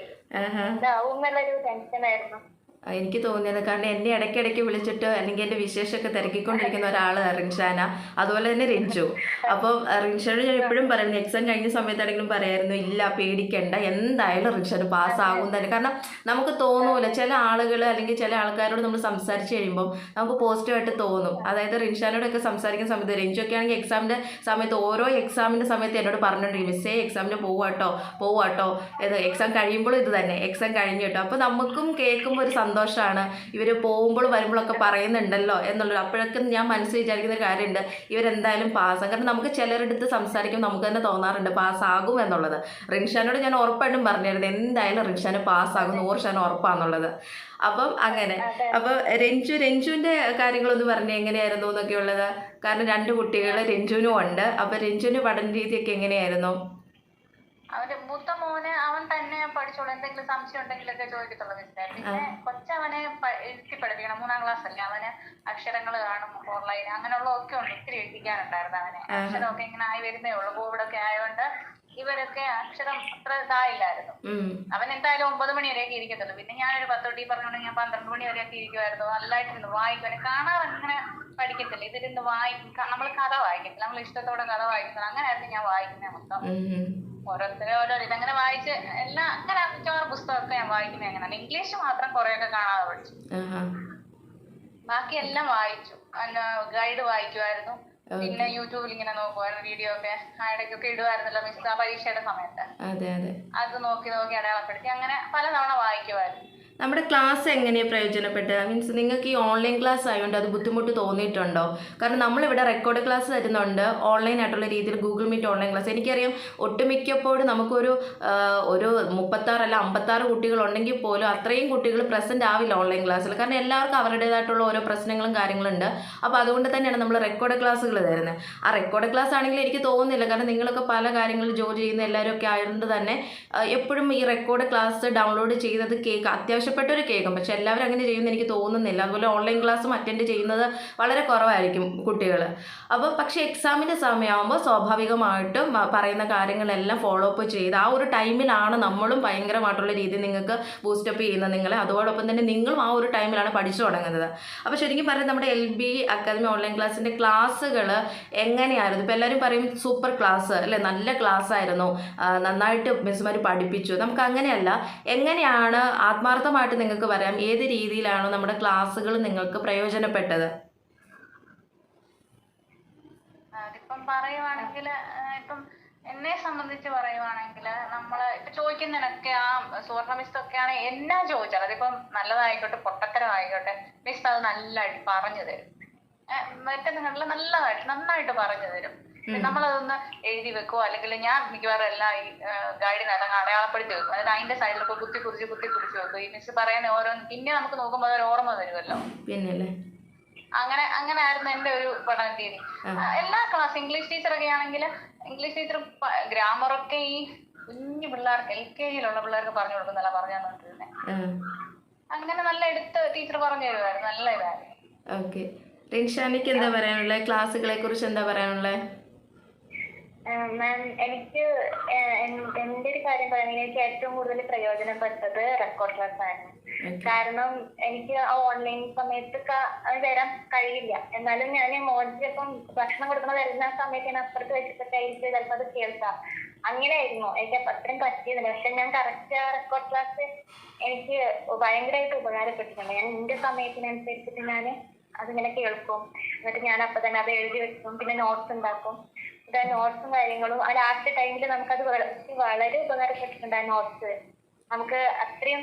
ഇതാവും എന്നുള്ളൊരു ടെൻഷൻ ആയിരുന്നു. എനിക്ക് തോന്നിയത് കാരണം എന്നെ ഇടയ്ക്കിടയ്ക്ക് വിളിച്ചിട്ട് അല്ലെങ്കിൽ എന്റെ വിശേഷമൊക്കെ തിരക്കിക്കൊണ്ടിരിക്കുന്ന ഒരാൾ റിൻഷാന. അതുപോലെ തന്നെ റിൻഷു അപ്പോൾ റിൻഷാനോട് ഞാൻ എപ്പോഴും പറയുന്നു എക്സാം കഴിഞ്ഞ സമയത്താണെങ്കിലും പറയായിരുന്നു ഇല്ല പേടിക്കണ്ട എന്തായാലും റിൻഷാന് പാസ്സാകും തന്നെ. കാരണം നമുക്ക് തോന്നൂല ചില ആളുകൾ അല്ലെങ്കിൽ ചില ആൾക്കാരോട് നമ്മൾ സംസാരിച്ചു കഴിയുമ്പോൾ നമുക്ക് പോസിറ്റീവായിട്ട് തോന്നും. അതായത് റിൻഷാനോടൊക്കെ സംസാരിക്കുന്ന സമയത്ത് റിഞ്ചു ഒക്കെ ആണെങ്കിൽ എക്സാമിന്റെ സമയത്ത് ഓരോ എക്സാമിന്റെ സമയത്ത് എന്നോട് പറഞ്ഞിട്ടുണ്ടെങ്കിൽ മിസ്സേ എക്സാമിന് പോവാട്ടോ പോവാട്ടോ. എക്സാം കഴിയുമ്പോഴും ഇത് തന്നെ എക്സാം കഴിഞ്ഞു കേട്ടോ. അപ്പോൾ നമുക്കും കേൾക്കുമ്പോൾ ഒരു സന്തോഷമാണ് ഇവർ പോകുമ്പോൾ വരുമ്പോഴൊക്കെ പറയുന്നുണ്ടല്ലോ എന്നുള്ളത് അപ്പോഴൊക്കെ ഞാൻ മനസ്സിൽ വിചാരിക്കുന്ന ഒരു കാര്യമുണ്ട്. ഇവരെന്തായാലും പാസ്സാകും കാരണം നമുക്ക് ചിലരെടുത്ത് സംസാരിക്കുമ്പോൾ നമുക്ക് തന്നെ തോന്നാറുണ്ട് പാസ്സാകും എന്നുള്ളത്. റിൻഷാനോട് ഞാൻ ഉറപ്പായിട്ടും പറഞ്ഞിരുന്നു എന്തായാലും റിൻഷാന് പാസ്സാകും നൂറ് ശതമാനം ഉറപ്പാന്നുള്ളത്. അപ്പം അങ്ങനെ. അപ്പോൾ രഞ്ജു രഞ്ജുവിന്റെ കാര്യങ്ങളൊന്ന് പറഞ്ഞു എങ്ങനെയായിരുന്നു എന്നൊക്കെ ഉള്ളത് കാരണം രണ്ട് കുട്ടികൾ രഞ്ജുവിനും ഉണ്ട്. അപ്പോൾ രഞ്ജുവിന്റെ പഠന രീതിയൊക്കെ എങ്ങനെയായിരുന്നു? അവന്റെ മൂത്ത മോന് അവൻ തന്നെ പഠിച്ചോളൂ. എന്തെങ്കിലും സംശയം ഉണ്ടെങ്കിലൊക്കെ ചോദിക്കത്തുള്ളൂ മിസ്സേ പിന്നെ കൊച്ചവനെ എഴുതി പഠിപ്പിക്കണം. മൂന്നാം ക്ലാസ് അല്ലേ? അവന് അക്ഷരങ്ങൾ കാണും ഓൺലൈൻ അങ്ങനെയുള്ള ഒക്കെ ഉണ്ട്. ഒത്തിരി എഴുതിക്കാനുണ്ടായിരുന്നു അവനെ. അക്ഷരമൊക്കെ ഇങ്ങനെ ആയി വരുന്നേ ഉള്ളൂ. കോവിഡൊക്കെ ആയതുകൊണ്ട് ഇവരൊക്കെ അക്ഷരം അത്ര ഇതായില്ലായിരുന്നു. അവൻ എന്തായാലും ഒമ്പത് മണി വരെയൊക്കെ ഇരിക്കത്തുള്ളൂ. പിന്നെ ഞാനൊരു പത്തൊട്ടി പറഞ്ഞോണ്ട് ഞാൻ പന്ത്രണ്ട് മണി വരെയൊക്കെ ഇരിക്കുമായിരുന്നു നല്ലതായിട്ടിരുന്നു വായിക്കും. കാണാൻ അങ്ങനെ പഠിക്കത്തില്ല. ഇതിരുന്ന് വായിക്കും. നമ്മൾ കഥ വായിക്കത്തില്ല. നമ്മൾ ഇഷ്ടത്തോടെ കഥ വായിക്കണം അങ്ങനെയായിരുന്നു ഞാൻ വായിക്കുന്നത് മൊത്തം. ഓരോരുത്തരെ ഓരോ ഇതങ്ങനെ വായിച്ച് എല്ലാ അങ്ങനെ മിക്കവാറും പുസ്തകമൊക്കെ ഞാൻ വായിക്കുന്നത് അങ്ങനെയാണ്. ഇംഗ്ലീഷ് മാത്രം കുറെയൊക്കെ കാണാതെ പഠിച്ചു. ബാക്കി എല്ലാം വായിച്ചു. ഗൈഡ് വായിക്കുമായിരുന്നു പിന്നെ യൂട്യൂബിൽ ഇങ്ങനെ നോക്കുവായിരുന്നു വീഡിയോ ഒക്കെ. ഇടയ്ക്കൊക്കെ ഇടുവായിരുന്നല്ലോ മിസ് ആ പരീക്ഷയുടെ സമയത്ത്. അതെ അതെ. അത് നോക്കി നോക്കി അടയാളപ്പെടുത്തി. അങ്ങനെ പലതവണ വായിക്കുമായിരുന്നു നമ്മുടെ ക്ലാസ് എങ്ങനെയാണ് പ്രയോജനപ്പെട്ടത്? മീൻസ് നിങ്ങൾക്ക് ഈ ഓൺലൈൻ ക്ലാസ് ആയതുകൊണ്ട് അത് ബുദ്ധിമുട്ട് തോന്നിയിട്ടുണ്ടോ? കാരണം നമ്മളിവിടെ റെക്കോർഡ് ക്ലാസ് തരുന്നുണ്ട് ഓൺലൈൻ ആയിട്ടുള്ള രീതിയിൽ ഗൂഗിൾ മീറ്റ് ഓൺലൈൻ ക്ലാസ് എനിക്കറിയാം ഒട്ടുമിക്കപ്പോഴും നമുക്കൊരു ഒരു മുപ്പത്താറ് അല്ല അമ്പത്താറ് കുട്ടികളുണ്ടെങ്കിൽ പോലും അത്രയും കുട്ടികൾ പ്രസന്റ് ആവില്ല ഓൺലൈൻ ക്ലാസ്സിൽ കാരണം എല്ലാവർക്കും അവരുടേതായിട്ടുള്ള ഓരോ പ്രശ്നങ്ങളും കാര്യങ്ങളുണ്ട്. അപ്പോൾ അതുകൊണ്ട് തന്നെയാണ് നമ്മൾ റെക്കോർഡ് ക്ലാസ്സുകൾ തരുന്നത്. ആ റെക്കോർഡ് ക്ലാസ് ആണെങ്കിൽ എനിക്ക് തോന്നുന്നില്ല. കാരണം നിങ്ങളൊക്കെ പല കാര്യങ്ങളിൽ ജോലി ചെയ്യുന്ന എല്ലാവരും ഒക്കെ ആയതുകൊണ്ട് തന്നെ എപ്പോഴും ഈ റെക്കോർഡ് ക്ലാസ് ഡൗൺലോഡ് ചെയ്തത് കേൾക്കുക അത്യാവശ്യപ്പെട്ടൊരു കേൾക്കും. പക്ഷെ എല്ലാവരും അങ്ങനെ ചെയ്യുന്ന എനിക്ക് തോന്നുന്നില്ല. അതുപോലെ ഓൺലൈൻ ക്ലാസ്സും അറ്റൻഡ് ചെയ്യുന്നത് വളരെ കുറവായിരിക്കും കുട്ടികൾ അപ്പോൾ പക്ഷേ എക്സാമിന്റെ സമയമാകുമ്പോൾ സ്വാഭാവികമായിട്ടും പറയുന്ന കാര്യങ്ങളെല്ലാം ഫോളോ അപ്പ് ചെയ്ത് ആ ഒരു ടൈമിലാണ് നമ്മളും ഭയങ്കരമായിട്ടുള്ള രീതിയിൽ നിങ്ങൾക്ക് ബൂസ്റ്റപ്പ് ചെയ്യുന്നത് നിങ്ങളെ. അതോടൊപ്പം തന്നെ നിങ്ങളും ആ ഒരു ടൈമിലാണ് പഠിച്ചു തുടങ്ങുന്നത്. അപ്പോൾ ശരിക്കും പറഞ്ഞാൽ നമ്മുടെ എൽ ബി അക്കാദമി ഓൺലൈൻ ക്ലാസ്സിന്റെ ക്ലാസ്സുകൾ എങ്ങനെയായിരുന്നു? ഇപ്പോൾ എല്ലാവരും പറയും സൂപ്പർ ക്ലാസ് അല്ലേ? നല്ല ക്ലാസ് ആയിരുന്നു. നന്നായിട്ട് മിസ്സുമാർ പഠിപ്പിച്ചു. നമുക്ക് അങ്ങനെയല്ല. എങ്ങനെയാണ് ആത്മാർത്ഥമായിട്ട് നിങ്ങൾക്ക് പറയാം. ഏത് രീതിയിലാണ് നമ്മുടെ ക്ലാസ്സുകൾ നിങ്ങൾക്ക് പ്രയോജനപ്പെട്ടത്? അതിപ്പം പറയുവാണെങ്കിൽ ഇപ്പം എന്നെ സംബന്ധിച്ച് പറയുവാണെങ്കിൽ നമ്മൾ ഇപ്പൊ ചോദിക്കുന്നതിനൊക്കെ ആ സുവർണ മിസ് ഒക്കെയാണ് എന്നാ ചോദിച്ചാൽ അതിപ്പം നല്ലതായിക്കോട്ടെ പൊട്ടത്തരം ആയിക്കോട്ടെ മിസ് അത് നല്ല പറഞ്ഞു തരും. മറ്റേ നിങ്ങളുടെ നല്ലതായിട്ട് നന്നായിട്ട് പറഞ്ഞു തരും. നമ്മളതൊന്ന് എഴുതി വെക്കുവോ അല്ലെങ്കിൽ ഞാൻ മിക്കവാറും എല്ലാം ഈ ഗൈഡിനകത്ത് അടയാളപ്പെടുത്തി വെക്കും. അതായത് അതിന്റെ സൈഡിൽ ഇപ്പൊ കുത്തി കുറിച്ച് കുത്തി കുറിച്ച് വെക്കും. ഈ മിസ് പറയാൻ ഓരോ പിന്നെ നമുക്ക് നോക്കുമ്പോൾ അതൊരു ഓർമ്മ വരുമല്ലോ പിന്നല്ലേ? അങ്ങനെ അങ്ങനെ ആയിരുന്നു എന്റെ ഒരു പഠന രീതി. എല്ലാ ക്ലാസ് ഇംഗ്ലീഷ് ടീച്ചറൊക്കെ ആണെങ്കിൽ ഇംഗ്ലീഷ് ടീച്ചർ ഗ്രാമറൊക്കെ ഈ കുഞ്ഞു പിള്ളേർക്ക് എൽ കെ ജിയിലുള്ള പിള്ളേർക്ക് പറഞ്ഞു കൊടുക്കുന്നല്ല പറഞ്ഞു തന്നിട്ടിരുന്നത് ആ. അങ്ങനെ നല്ല എടുത്ത് ടീച്ചർ പറഞ്ഞു തരുമായിരുന്നു നല്ല ഇതായിരുന്നു. റിൻഷാനിക്ക് എന്താ പറയാനുള്ളത് ക്ലാസ്സുകളെ കുറിച്ച് എന്താ പറയാനുള്ളത് മാം എനിക്ക് എന്റെ ഒരു കാര്യം പറയുകയാണെങ്കിൽ എനിക്ക് ഏറ്റവും കൂടുതൽ പ്രയോജനപ്പെട്ടത് റെക്കോർഡ് ക്ലാസ് ആയിരുന്നു കാരണം എനിക്ക് ആ ഓൺലൈൻ സമയത്ത് വരാൻ കഴിയില്ല. എന്നാലും ഞാൻ മോദിച്ചപ്പം ഭക്ഷണം കൊടുക്കുന്ന വരുന്ന സമയത്ത് ഞാൻ അപ്പുറത്ത് വെച്ചിട്ടൊക്കെ ആയിരിക്കും ചിലപ്പോൾ അത് കേൾക്കാം. അങ്ങനെയായിരുന്നു. എനിക്ക് അത്രയും പറ്റിയതില്ല. പക്ഷെ ഞാൻ കറക്റ്റ് ആ റെക്കോർഡ് ക്ലാസ് എനിക്ക് ഭയങ്കരമായിട്ട് ഉപകാരപ്പെട്ടിട്ടുണ്ട്. ഞാൻ എന്റെ സമയത്തിനനുസരിച്ചിട്ട് ഞാൻ അതിങ്ങനെ കേൾക്കും. എന്നിട്ട് ഞാൻ അപ്പൊ തന്നെ അത് എഴുതി വെക്കും. പിന്നെ നോട്ട്സ് ഉണ്ടാക്കും. ഇതാ നോട്ട്സും കാര്യങ്ങളും ആ ലാസ്റ്റ് ടൈമിൽ നമുക്ക് അത് വളരെ ഉപകാരപ്പെട്ടിട്ടുണ്ട് ആ നോട്ട്സ് നമുക്ക് അത്രയും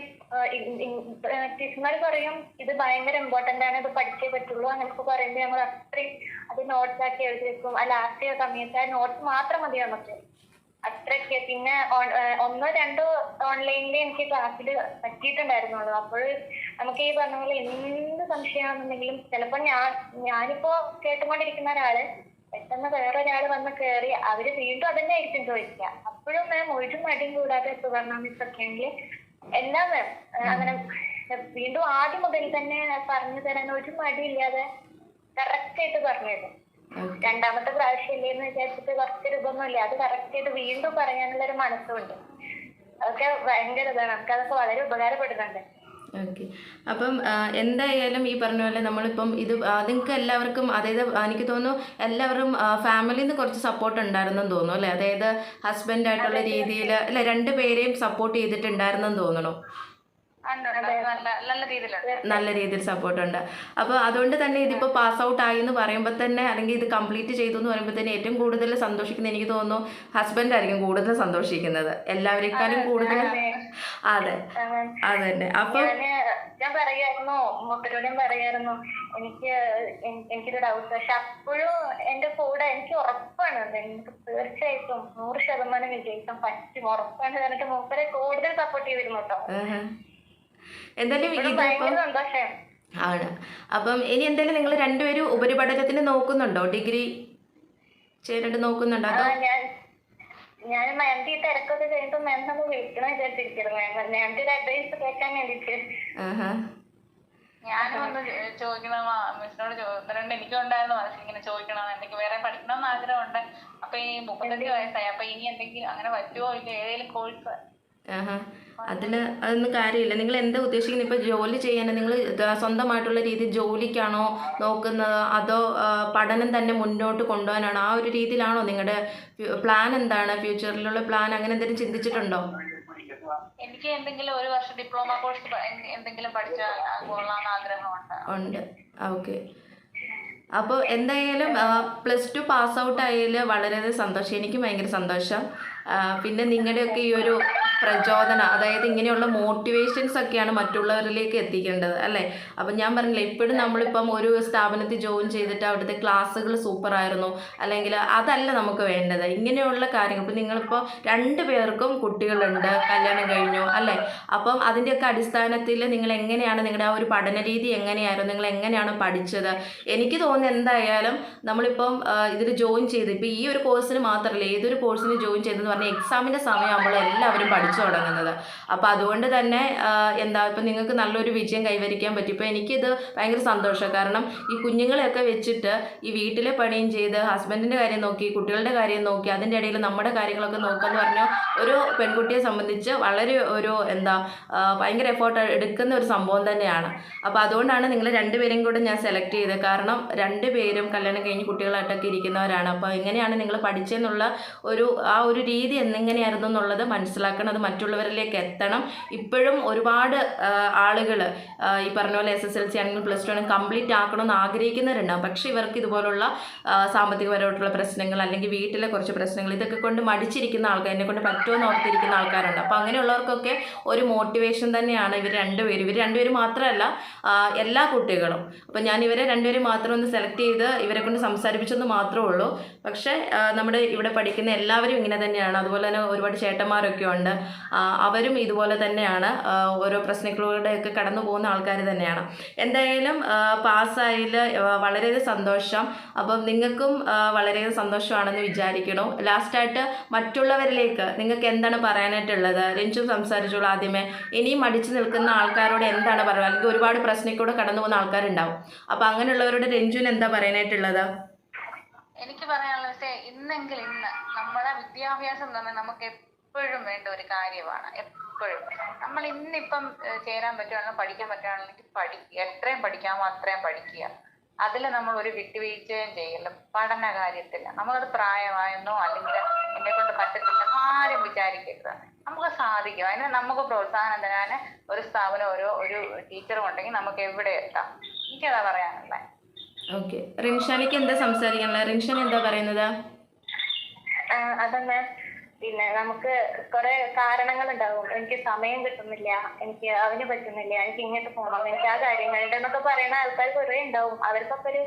ടീച്ചർമാർ പറയും ഇത് ഭയങ്കര ഇമ്പോർട്ടന്റ് ആണ്. ഇത് പഠിച്ചേ പറ്റുള്ളൂ. അങ്ങനെയൊക്കെ പറയുമ്പോൾ നമ്മൾ അത്രയും അത് നോട്ട്സ് ആക്കി എഴുതി വെക്കും. ആ ലാസ്റ്റ് സമയത്ത് ആ നോട്ട്സ് മാത്രം മതി നമുക്ക്? അത്രയ്ക്ക്. പിന്നെ ഒന്നോ രണ്ടോ ഓൺലൈനിൽ എനിക്ക് ക്ലാസ്സിൽ പറ്റിയിട്ടുണ്ടായിരുന്നുള്ളൂ അപ്പോൾ നമുക്ക് ഈ പറഞ്ഞ പോലെ എന്ത് സംശയമാണെന്നുണ്ടെങ്കിലും ചിലപ്പോൾ ഞാൻ ഞാനിപ്പോ കേട്ടുകൊണ്ടിരിക്കുന്ന ഒരാൾ പെട്ടെന്ന് വേറൊരാൾ വന്ന് കയറി അവർ വീണ്ടും അതന്നെ ആയിരിക്കും ചോദിക്കുക അപ്പോഴും മാം ഒരു മടിയും കൂടാതെ സുവർണ മിസ് ഒക്കെ ആണെങ്കിൽ എല്ലാം മാം അങ്ങനെ വീണ്ടും ആദ്യം മുതൽ തന്നെ പറഞ്ഞു തരാൻ ഒരു മടിയില്ലാതെ കറക്റ്റ് ആയിട്ട് പറഞ്ഞു തരും രണ്ടാമത്തെ പ്രാവശ്യം ഇല്ലേന്ന് വിചാരിച്ചിട്ട് കുറച്ച് രൂപമൊന്നുമില്ല അത് കറക്റ്റ് ചെയ്ത് വീണ്ടും പറയാനുള്ള ഒരു മനസ്സുണ്ട്. അതൊക്കെ ഭയങ്കര ഇതാണ്. നമുക്ക് അതൊക്കെ വളരെ ഉപകാരപ്പെടുന്നുണ്ട്. ഓക്കെ. അപ്പം എന്തായാലും ഈ പറഞ്ഞ പോലെ നമ്മളിപ്പം ഇത് നിങ്ങൾക്ക് എല്ലാവർക്കും അതായത് എനിക്ക് തോന്നുന്നു എല്ലാവരും ഫാമിലിയിൽ നിന്ന് കുറച്ച് സപ്പോർട്ട് ഉണ്ടായിരുന്നെന്ന് തോന്നുന്നു അല്ലേ? അതായത് ഹസ്ബൻഡായിട്ടുള്ള രീതിയിൽ അല്ലെ രണ്ട് പേരെയും സപ്പോർട്ട് ചെയ്തിട്ടുണ്ടായിരുന്നെന്ന് തോന്നണു. നല്ല രീതിയിൽ സപ്പോർട്ട് ഉണ്ട് അപ്പോൾ അതുകൊണ്ട് തന്നെ ഇതിപ്പോ പാസ് ഔട്ട് ആയി എന്ന് പറയുമ്പോൾ തന്നെ അല്ലെങ്കിൽ ഇത് കംപ്ലീറ്റ് ചെയ്തു എന്ന് പറയുമ്പോൾ തന്നെ ഏറ്റവും കൂടുതൽ സന്തോഷിക്കുന്ന എനിക്ക് തോന്നുന്നു ഹസ്ബൻഡ് ആയിരിക്കും കൂടുതൽ സന്തോഷിക്കുന്നത്. എല്ലാവരെക്കാളും കൂടുതൽ അതെ. അതെ അപ്പം ഞാൻ പറയായിരുന്നു മുത്തരോടും പറയായിരുന്നു എനിക്ക് എനിക്കൊരു ഡൗട്ട് പക്ഷെ അപ്പോഴും എന്റെ കൂടെ എനിക്ക് ഉറപ്പാണ് എനിക്ക് തീർച്ചയായിട്ടും നൂറ് ശതമാനം വിജയിക്കാൻ പറ്റും. ഉറപ്പാണ്. പറഞ്ഞിട്ട് മൂപ്പരെ കൂടുതൽ സപ്പോർട്ട് ചെയ്തിരുന്നു കേട്ടോ. എന്തായാലും ആണ്. അപ്പം ഇനി എന്തായാലും നിങ്ങൾ രണ്ടുപേരും ഉപരിപഠനത്തിന് നോക്കുന്നുണ്ടോ? ഡിഗ്രി ചെയ്യാനായിട്ട് നോക്കുന്നുണ്ടോ? അതോ ഞാൻ മാമിന്റെ ഈ തിരക്കൊക്കെ കഴിഞ്ഞിട്ട് മാം നമ്മൾ വിളിക്കണം വിചാരിച്ചിരിക്കുന്നു. മാം മാമിന്റെ ഒരു അഡ്വൈസ് കേൾക്കാൻ വേണ്ടിട്ട്. ചോദിക്കണം. മിസ്സിനോട് ചോദിച്ചിട്ടുണ്ട് എനിക്കും ഉണ്ടായിരുന്നു മനസ്സിൽ ഇങ്ങനെ ചോദിക്കണം എനിക്ക് വേറെ പഠിക്കണമെന്ന് ആഗ്രഹമുണ്ട്. അപ്പൊ ഈ മുപ്പത്തഞ്ച് വയസ്സായി. അപ്പൊ ഇനി എന്തെങ്കിലും അങ്ങനെ പറ്റുമോ ഇല്ല ഏതെങ്കിലും കോഴ്സ് അതിൽ അതൊന്നും കാര്യമില്ല. നിങ്ങൾ എന്താ ഉദ്ദേശിക്കുന്നത്? ഇപ്പോൾ ജോലി ചെയ്യാൻ നിങ്ങൾ സ്വന്തമായിട്ടുള്ള രീതി ജോലിക്കാണോ നോക്കുന്നത്? അതോ പഠനം തന്നെ മുന്നോട്ട് കൊണ്ടുപോകാനാണോ? ആ ഒരു രീതിയിലാണോ നിങ്ങളുടെ പ്ലാൻ എന്താണ്? ഫ്യൂച്ചറിലുള്ള പ്ലാൻ അങ്ങനെ എന്തെങ്കിലും ചിന്തിച്ചിട്ടുണ്ടോ? എനിക്ക് എന്തെങ്കിലും ഒരു വർഷം ഡിപ്ലോമ കോഴ്സ് എന്തെങ്കിലും പഠിച്ചാൽ കൊള്ളാമെന്ന് ആഗ്രഹമുണ്ട്. ഉണ്ട്. ഓക്കെ. അപ്പോൾ എന്തായാലും പ്ലസ് ടു പാസ് ഔട്ട് ആയതിൽ വളരെ സന്തോഷം. എനിക്കും ഭയങ്കര സന്തോഷം. പിന്നെ നിങ്ങളുടെയൊക്കെ ഈ ഒരു പ്രചോദനം അതായത് ഇങ്ങനെയുള്ള മോട്ടിവേഷൻസ് ഒക്കെയാണ് മറ്റുള്ളവരിലേക്ക് എത്തിക്കേണ്ടത് അല്ലേ? അപ്പം ഞാൻ പറഞ്ഞില്ല ഇപ്പോഴും നമ്മളിപ്പം ഒരു സ്ഥാപനത്തിൽ ജോയിൻ ചെയ്തിട്ട് അവിടുത്തെ ക്ലാസ്സുകൾ സൂപ്പറായിരുന്നു അല്ലെങ്കിൽ അതല്ല നമുക്ക് വേണ്ടത്. ഇങ്ങനെയുള്ള കാര്യങ്ങൾ ഇപ്പം നിങ്ങളിപ്പോൾ രണ്ട് പേർക്കും കുട്ടികളുണ്ട് കല്യാണം കഴിഞ്ഞു അല്ലേ? അപ്പം അതിന്റെയൊക്കെ അടിസ്ഥാനത്തിൽ നിങ്ങൾ എങ്ങനെയാണ് നിങ്ങളുടെ ആ ഒരു പഠന രീതി എങ്ങനെയായിരുന്നു നിങ്ങൾ എങ്ങനെയാണ് പഠിച്ചത്? എനിക്ക് തോന്നുന്നത് എന്തായാലും നമ്മളിപ്പം ഇതിൽ ജോയിൻ ചെയ്ത് ഇപ്പം ഈ ഒരു കോഴ്സിന് മാത്രമല്ല ഏതൊരു കോഴ്സിന് ജോയിൻ ചെയ്തെന്ന് പറഞ്ഞാൽ എക്സാമിന്റെ സമയമാകുമ്പോൾ എല്ലാവരും പഠിച്ചു തുടങ്ങുന്നത്. അപ്പോൾ അതുകൊണ്ട് തന്നെ എന്താ ഇപ്പം നിങ്ങൾക്ക് നല്ലൊരു വിജയം കൈവരിക്കാൻ പറ്റി. ഇപ്പോൾ എനിക്കിത് ഭയങ്കര സന്തോഷമാണ് കാരണം ഈ കുഞ്ഞുങ്ങളെയൊക്കെ വെച്ചിട്ട് ഈ വീട്ടിലെ പണിയും ചെയ്ത് ഹസ്ബൻഡിന്റെ കാര്യം നോക്കി കുട്ടികളുടെ കാര്യം നോക്കി അതിന്റെ ഇടയിൽ നമ്മുടെ കാര്യങ്ങളൊക്കെ നോക്കുക എന്ന് പറഞ്ഞാൽ ഒരു പെൺകുട്ടിയെ സംബന്ധിച്ച് വളരെ ഒരു എന്താ ഭയങ്കര എഫേർട്ട് എടുക്കുന്ന ഒരു സംഭവം തന്നെയാണ്. അപ്പോൾ അതുകൊണ്ടാണ് നിങ്ങൾ രണ്ടുപേരും കൂടെ ഞാൻ സെലക്ട് ചെയ്തത്. കാരണം രണ്ടുപേരും കല്യാണം കഴിഞ്ഞ് കുട്ടികളായിട്ടൊക്കെ ഇരിക്കുന്നവരാണ്. അപ്പോൾ എങ്ങനെയാണ് നിങ്ങൾ പഠിച്ചെന്നുള്ള ഒരു ആ ഒരു രീതി എന്നെങ്ങനെയായിരുന്നു എന്നുള്ളത് മനസ്സിലാക്കണം അത് മറ്റുള്ളവരിലേക്ക് എത്തണം. ഇപ്പോഴും ഒരുപാട് ആളുകൾ ഈ പറഞ്ഞ പോലെ എസ് എസ് എൽ സി ആണെങ്കിലും പ്ലസ് ടു ആണെങ്കിലും കംപ്ലീറ്റ് ആക്കണമെന്ന് ആഗ്രഹിക്കുന്നവരുണ്ടാവും പക്ഷേ ഇവർക്ക് ഇതുപോലുള്ള സാമ്പത്തികപരമായിട്ടുള്ള പ്രശ്നങ്ങൾ അല്ലെങ്കിൽ വീട്ടിലെ കുറച്ച് പ്രശ്നങ്ങൾ ഇതൊക്കെ കൊണ്ട് മടിച്ചിരിക്കുന്ന ആൾക്കാർ എന്നെ കൊണ്ട് പറ്റുമെന്ന് ഓർത്തിരിക്കുന്ന ആൾക്കാരുണ്ട്. അപ്പോൾ അങ്ങനെയുള്ളവർക്കൊക്കെ ഒരു മോട്ടിവേഷൻ തന്നെയാണ് ഇവർ രണ്ടുപേരും. ഇവർ രണ്ടുപേരും മാത്രമല്ല എല്ലാ കുട്ടികളും. അപ്പോൾ ഞാൻ ഇവരെ രണ്ടുപേരും മാത്രം ഒന്ന് സെലക്ട് ചെയ്ത് ഇവരെ കൊണ്ട് സംസാരിപ്പിച്ചെന്ന് മാത്രമേ ഉള്ളൂ. പക്ഷേ നമ്മുടെ ഇവിടെ പഠിക്കുന്ന എല്ലാവരും ഇങ്ങനെ തന്നെയാണ്. അതുപോലെ തന്നെ ഒരുപാട് ചേട്ടന്മാരൊക്കെ ഉണ്ട്. അവരും ഇതുപോലെ തന്നെയാണ് ഓരോ പ്രശ്നങ്ങളിലൂടെയൊക്കെ കടന്നു പോകുന്ന ആൾക്കാർ തന്നെയാണ്. എന്തായാലും പാസ്സായതിൽ വളരെയധികം സന്തോഷം. അപ്പം നിങ്ങൾക്കും വളരെയധികം സന്തോഷമാണെന്ന് വിചാരിക്കണു ലാസ്റ്റായിട്ട് മറ്റുള്ളവരിലേക്ക് നിങ്ങൾക്ക് എന്താണ് പറയാനായിട്ടുള്ളത്? രഞ്ജു സംസാരിച്ചോളൂ ആദ്യമേ. ഇനിയും മടിച്ചു നിൽക്കുന്ന ആൾക്കാരോട് എന്താണ് പറയുക? അല്ലെങ്കിൽ ഒരുപാട് പ്രശ്നക്കൂടെ കടന്നു പോകുന്ന ആൾക്കാരുണ്ടാവും. അപ്പം അങ്ങനെയുള്ളവരോട് രഞ്ജുവിന് എന്താ പറയാനായിട്ടുള്ളത്? എനിക്ക് പറയാനുള്ളത് ഇന്നെങ്കിൽ ഇന്ന് നമ്മുടെ വിദ്യാഭ്യാസം തന്നെ നമുക്ക് എപ്പോഴും വേണ്ട ഒരു കാര്യമാണ്. എപ്പോഴും. നമ്മൾ ഇന്നിപ്പം ചേരാൻ പറ്റുകയാണെങ്കിൽ പഠിക്കാൻ പറ്റുകയാണെങ്കിൽ പഠിക്കുക എത്രയും പഠിക്കാമോ അത്രയും പഠിക്കുക. അതിൽ നമ്മൾ ഒരു വിട്ടുവീഴ്ചയും ചെയ്യില്ല. പഠന കാര്യത്തിൽ. നമ്മളത് പ്രായമായെന്നോ അല്ലെങ്കിൽ എന്നെ കൊണ്ട് പറ്റത്തില്ലെന്നോ ആരും വിചാരിക്കരുത്. നമുക്ക് സാധിക്കും. അതിന് നമുക്ക് പ്രോത്സാഹനം തരാൻ ഒരു സ്ഥാപനം ഓരോ ഒരു ടീച്ചറും ഉണ്ടെങ്കിൽ നമുക്ക് എവിടെ എത്താം? എനിക്കതാ പറയാനുള്ളത് ഓക്കെ. റിൻഷാനിക്ക് എന്താ സംസാരിക്കാനുള്ളത്? റിൻഷൻ എന്താ പറയുന്നത്? അതന്നെ. പിന്നെ നമുക്ക് കുറെ കാരണങ്ങൾ ഉണ്ടാവും എനിക്ക് സമയം കിട്ടുന്നില്ല. എനിക്ക് അവന് പറ്റുന്നില്ല. എനിക്ക് ഇങ്ങോട്ട് പോകണം എനിക്ക് ആ കാര്യങ്ങളുണ്ട് എന്നൊക്കെ പറയുന്ന ആൾക്കാർ കുറെ ഉണ്ടാവും. അവർക്കൊക്കെ ഒരു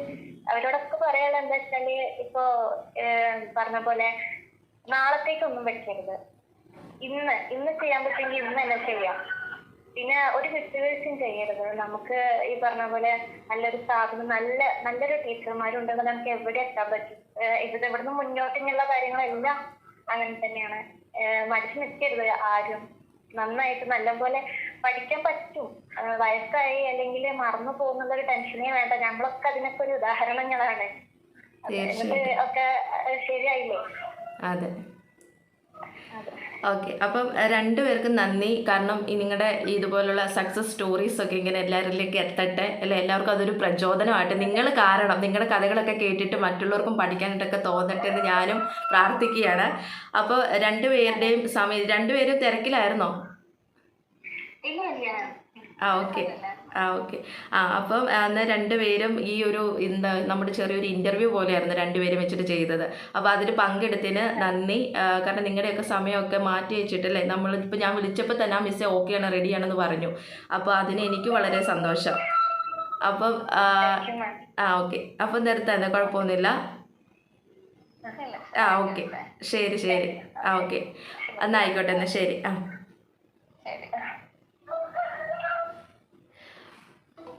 അവരോടൊക്കെ പറയാനുള്ള എന്താ വെച്ചാൽ ഇപ്പോ പറഞ്ഞ പോലെ നാളത്തേക്കൊന്നും വെക്കരുത്. ഇന്ന് ഇന്ന് ചെയ്യാൻ പറ്റുമെങ്കിൽ ഇന്ന് തന്നെ ചെയ്യാം. പിന്നെ ഒരു വിട്ടുവീഴ്ചയും ചെയ്യരുത്. നമുക്ക് ഈ പറഞ്ഞ പോലെ നല്ലൊരു സ്ഥാപനം നല്ല നല്ലൊരു ടീച്ചർമാരുണ്ടെങ്കിൽ നമുക്ക് എവിടെ എത്താൻ പറ്റും? ഇത് ഇവിടുന്ന് മുന്നോട്ടിങ്ങുള്ള കാര്യങ്ങളെല്ലാം അങ്ങനെ തന്നെയാണ്. മടിച്ചു നിൽക്കരുത് ആരും. നന്നായിട്ട് നല്ലപോലെ പഠിക്കാൻ പറ്റും. വയസ്സായി അല്ലെങ്കിൽ മറന്നു പോകുന്നുള്ള ഒരു ടെൻഷനേ വേണ്ട. നമ്മളൊക്കെ അതിനൊക്കെ ഒരു ഉദാഹരണങ്ങളാണ്. ഒക്കെ ശരിയായില്ലേ? അതെ. ഓക്കെ അപ്പം രണ്ടുപേർക്കും നന്ദി. കാരണം നിങ്ങളുടെ ഇതുപോലുള്ള സക്സസ് സ്റ്റോറീസ് ഒക്കെ ഇങ്ങനെ എല്ലാവരിലേക്ക് എത്തട്ടെ. അല്ലെ എല്ലാവർക്കും അതൊരു പ്രചോദനമായിട്ട് നിങ്ങൾ കാരണം നിങ്ങളുടെ കഥകളൊക്കെ കേട്ടിട്ട് മറ്റുള്ളവർക്കും പഠിക്കാനായിട്ടൊക്കെ തോന്നട്ടെ എന്ന് ഞാനും പ്രാർത്ഥിക്കുകയാണ്. അപ്പോൾ രണ്ടുപേരുടെയും സമയം രണ്ടുപേരും തിരക്കിലായിരുന്നോ? ആ ഓക്കെ ആ ഓക്കെ. ആ അപ്പം എന്നാൽ രണ്ടുപേരും ഈ ഒരു എന്താ നമ്മുടെ ചെറിയൊരു ഇന്റർവ്യൂ പോലെയായിരുന്നു രണ്ടുപേരും വെച്ചിട്ട് ചെയ്തത്. അപ്പോൾ അതിൽ പങ്കെടുത്തതിന് നന്ദി. കാരണം നിങ്ങളുടെയൊക്കെ സമയമൊക്കെ മാറ്റി വെച്ചിട്ടല്ലേ നമ്മൾ ഇപ്പോൾ ഞാൻ വിളിച്ചപ്പോൾ തന്നെ ആ മിസ്സേ ഓക്കെയാണ് റെഡിയാണെന്ന് പറഞ്ഞു. അപ്പോൾ അതിന് എനിക്ക് വളരെ സന്തോഷം. അപ്പം ആ ഓക്കെ. അപ്പം നിർത്താം കുഴപ്പമൊന്നുമില്ല. ആ ഓക്കെ. ശരി ശരി. ആ ഓക്കെ. എന്നായിക്കോട്ടെ എന്നാൽ ശരി. ആ ശരി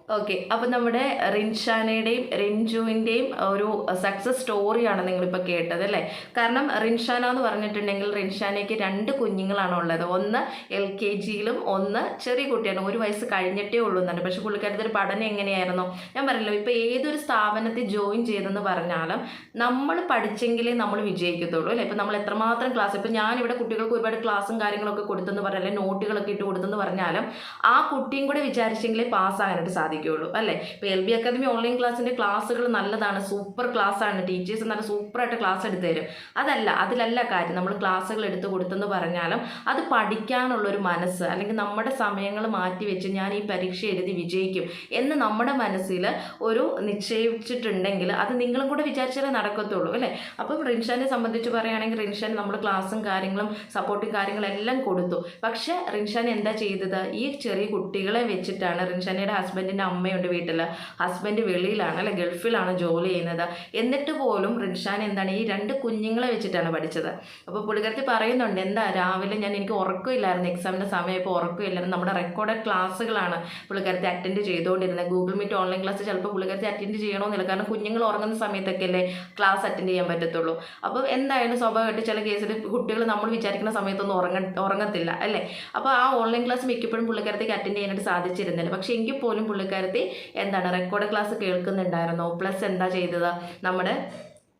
ഓക്കെ അപ്പം നമ്മുടെ റിൻഷാനയുടെയും റിൻജുവിന്റെയും ഒരു സക്സസ് സ്റ്റോറിയാണ് നിങ്ങളിപ്പോൾ കേട്ടത് അല്ലേ? കാരണം റിൻഷാന എന്ന് പറഞ്ഞിട്ടുണ്ടെങ്കിൽ റിൻഷാനയ്ക്ക് രണ്ട് കുഞ്ഞുങ്ങളാണ് ഉള്ളത്. ഒന്ന് എൽ കെ ജിയിലും ഒന്ന് ചെറിയ കുട്ടിയാണ്. ഒരു വയസ്സ് കഴിഞ്ഞിട്ടേ ഉള്ളൂ എന്നുണ്ട് പക്ഷേ പുള്ളിക്കാരുടെ ഒരു പഠനം എങ്ങനെയായിരുന്നു? ഞാൻ പറഞ്ഞല്ലോ ഇപ്പോൾ ഏതൊരു സ്ഥാപനത്തിൽ ജോയിൻ ചെയ്തെന്ന് പറഞ്ഞാലും നമ്മൾ പഠിച്ചെങ്കിലേ നമ്മൾ വിജയിക്കത്തുള്ളൂ അല്ലേ? ഇപ്പോൾ നമ്മൾ എത്രമാത്രം ക്ലാസ് ഇപ്പോൾ ഞാനിവിടെ കുട്ടികൾക്ക് ഒരുപാട് ക്ലാസ്സും കാര്യങ്ങളൊക്കെ കൊടുത്തെന്ന് പറഞ്ഞാൽ നോട്ടുകളൊക്കെ ഇട്ട് കൊടുത്തെന്ന് പറഞ്ഞാലും ആ കുട്ടിയും കൂടെ വിചാരിച്ചെങ്കിലേ പാസ്സാകാനായിട്ട് സാധിക്കുള്ളൂ അല്ലേ? ഇപ്പോൾ എൽ ബി അക്കാദമി ഓൺലൈൻ ക്ലാസ്സിന്റെ ക്ലാസ്സുകൾ നല്ലതാണ് സൂപ്പർ ക്ലാസ്സാണ് ടീച്ചേഴ്സ് നല്ല സൂപ്പറായിട്ട് ക്ലാസ് എടുത്തു തരും. അതല്ല അതിലല്ല കാര്യം നമ്മൾ ക്ലാസ്സുകൾ എടുത്തു കൊടുത്തെന്ന് പറഞ്ഞാലും അത് പഠിക്കാനുള്ളൊരു മനസ്സ് അല്ലെങ്കിൽ നമ്മുടെ സമയങ്ങൾ മാറ്റി വെച്ച് ഞാൻ ഈ പരീക്ഷ എഴുതി വിജയിക്കും എന്ന് നമ്മുടെ മനസ്സിൽ ഒരു നിശ്ചയിച്ചിട്ടുണ്ടെങ്കിൽ അത് നിങ്ങളും കൂടെ വിചാരിച്ചാലേ നടക്കത്തുള്ളൂ അല്ലേ? അപ്പം റിൻഷാനെ സംബന്ധിച്ച് പറയുകയാണെങ്കിൽ റിൻഷാൻ നമ്മൾ ക്ലാസ്സും കാര്യങ്ങളും സപ്പോർട്ടും കാര്യങ്ങളെല്ലാം കൊടുത്തു. പക്ഷേ റിൻഷാൻ എന്താ ചെയ്തത്? ഈ ചെറിയ കുട്ടികളെ വെച്ചിട്ടാണ് റിൻഷാനയുടെ ഹസ്ബൻഡിന്റെ അമ്മയുണ്ട് വീട്ടിൽ ഹസ്ബൻഡ് വെളിയിലാണ് അല്ലെ ഗൾഫിലാണ് ജോലി ചെയ്യുന്നത്. എന്നിട്ട് പോലും റിൻഷാൻ എന്താണ് ഈ രണ്ട് കുഞ്ഞുങ്ങളെ വെച്ചിട്ടാണ് പഠിച്ചത്. അപ്പോൾ പുള്ളിക്കാരത്തി പറയുന്നുണ്ട് എന്താ രാവിലെ ഞാൻ എനിക്ക് ഉറക്കമില്ലായിരുന്നു എക്സാമിന്റെ സമയം ഇപ്പോൾ ഉറക്കമില്ലായിരുന്നു നമ്മുടെ റെക്കോർഡഡ് ക്ലാസ്സുകളാണ് പുള്ളിക്കാരത്തി അറ്റൻഡ് ചെയ്തുകൊണ്ടിരുന്നത്. ഗൂഗിൾ മീറ്റ് ഓൺലൈൻ ക്ലാസ് ചിലപ്പോൾ പുള്ളിക്കാരത്തി അറ്റൻഡ് ചെയ്യണമെന്നില്ല കാരണം കുഞ്ഞുങ്ങൾ ഉറങ്ങുന്ന സമയത്തൊക്കെ അല്ലേ ക്ലാസ് അറ്റൻഡ് ചെയ്യാൻ പറ്റത്തുള്ളൂ. അപ്പോൾ എന്തായാലും സ്വാഭാവികമായിട്ട് ചില കേസിൽ കുട്ടികൾ നമ്മൾ വിചാരിക്കുന്ന സമയത്തൊന്നും ഉറങ്ങ ഉറങ്ങത്തില്ല അല്ലേ? അപ്പോൾ ആ ഓൺലൈൻ ക്ലാസ് മിക്കപ്പോഴും പുള്ളിക്കാരത്തേക്ക് അറ്റൻഡ് ചെയ്യാനായിട്ട് സാധിച്ചിരുന്നില്ല. പക്ഷേ എങ്കിൽ പോലും പുള്ളിക്കാരത്തി എന്താണ് റെക്കോർഡ് ക്ലാസ് കേൾക്കുന്നുണ്ടായിരുന്നോ? പ്ലസ് എന്താ ചെയ്തത്? നമ്മുടെ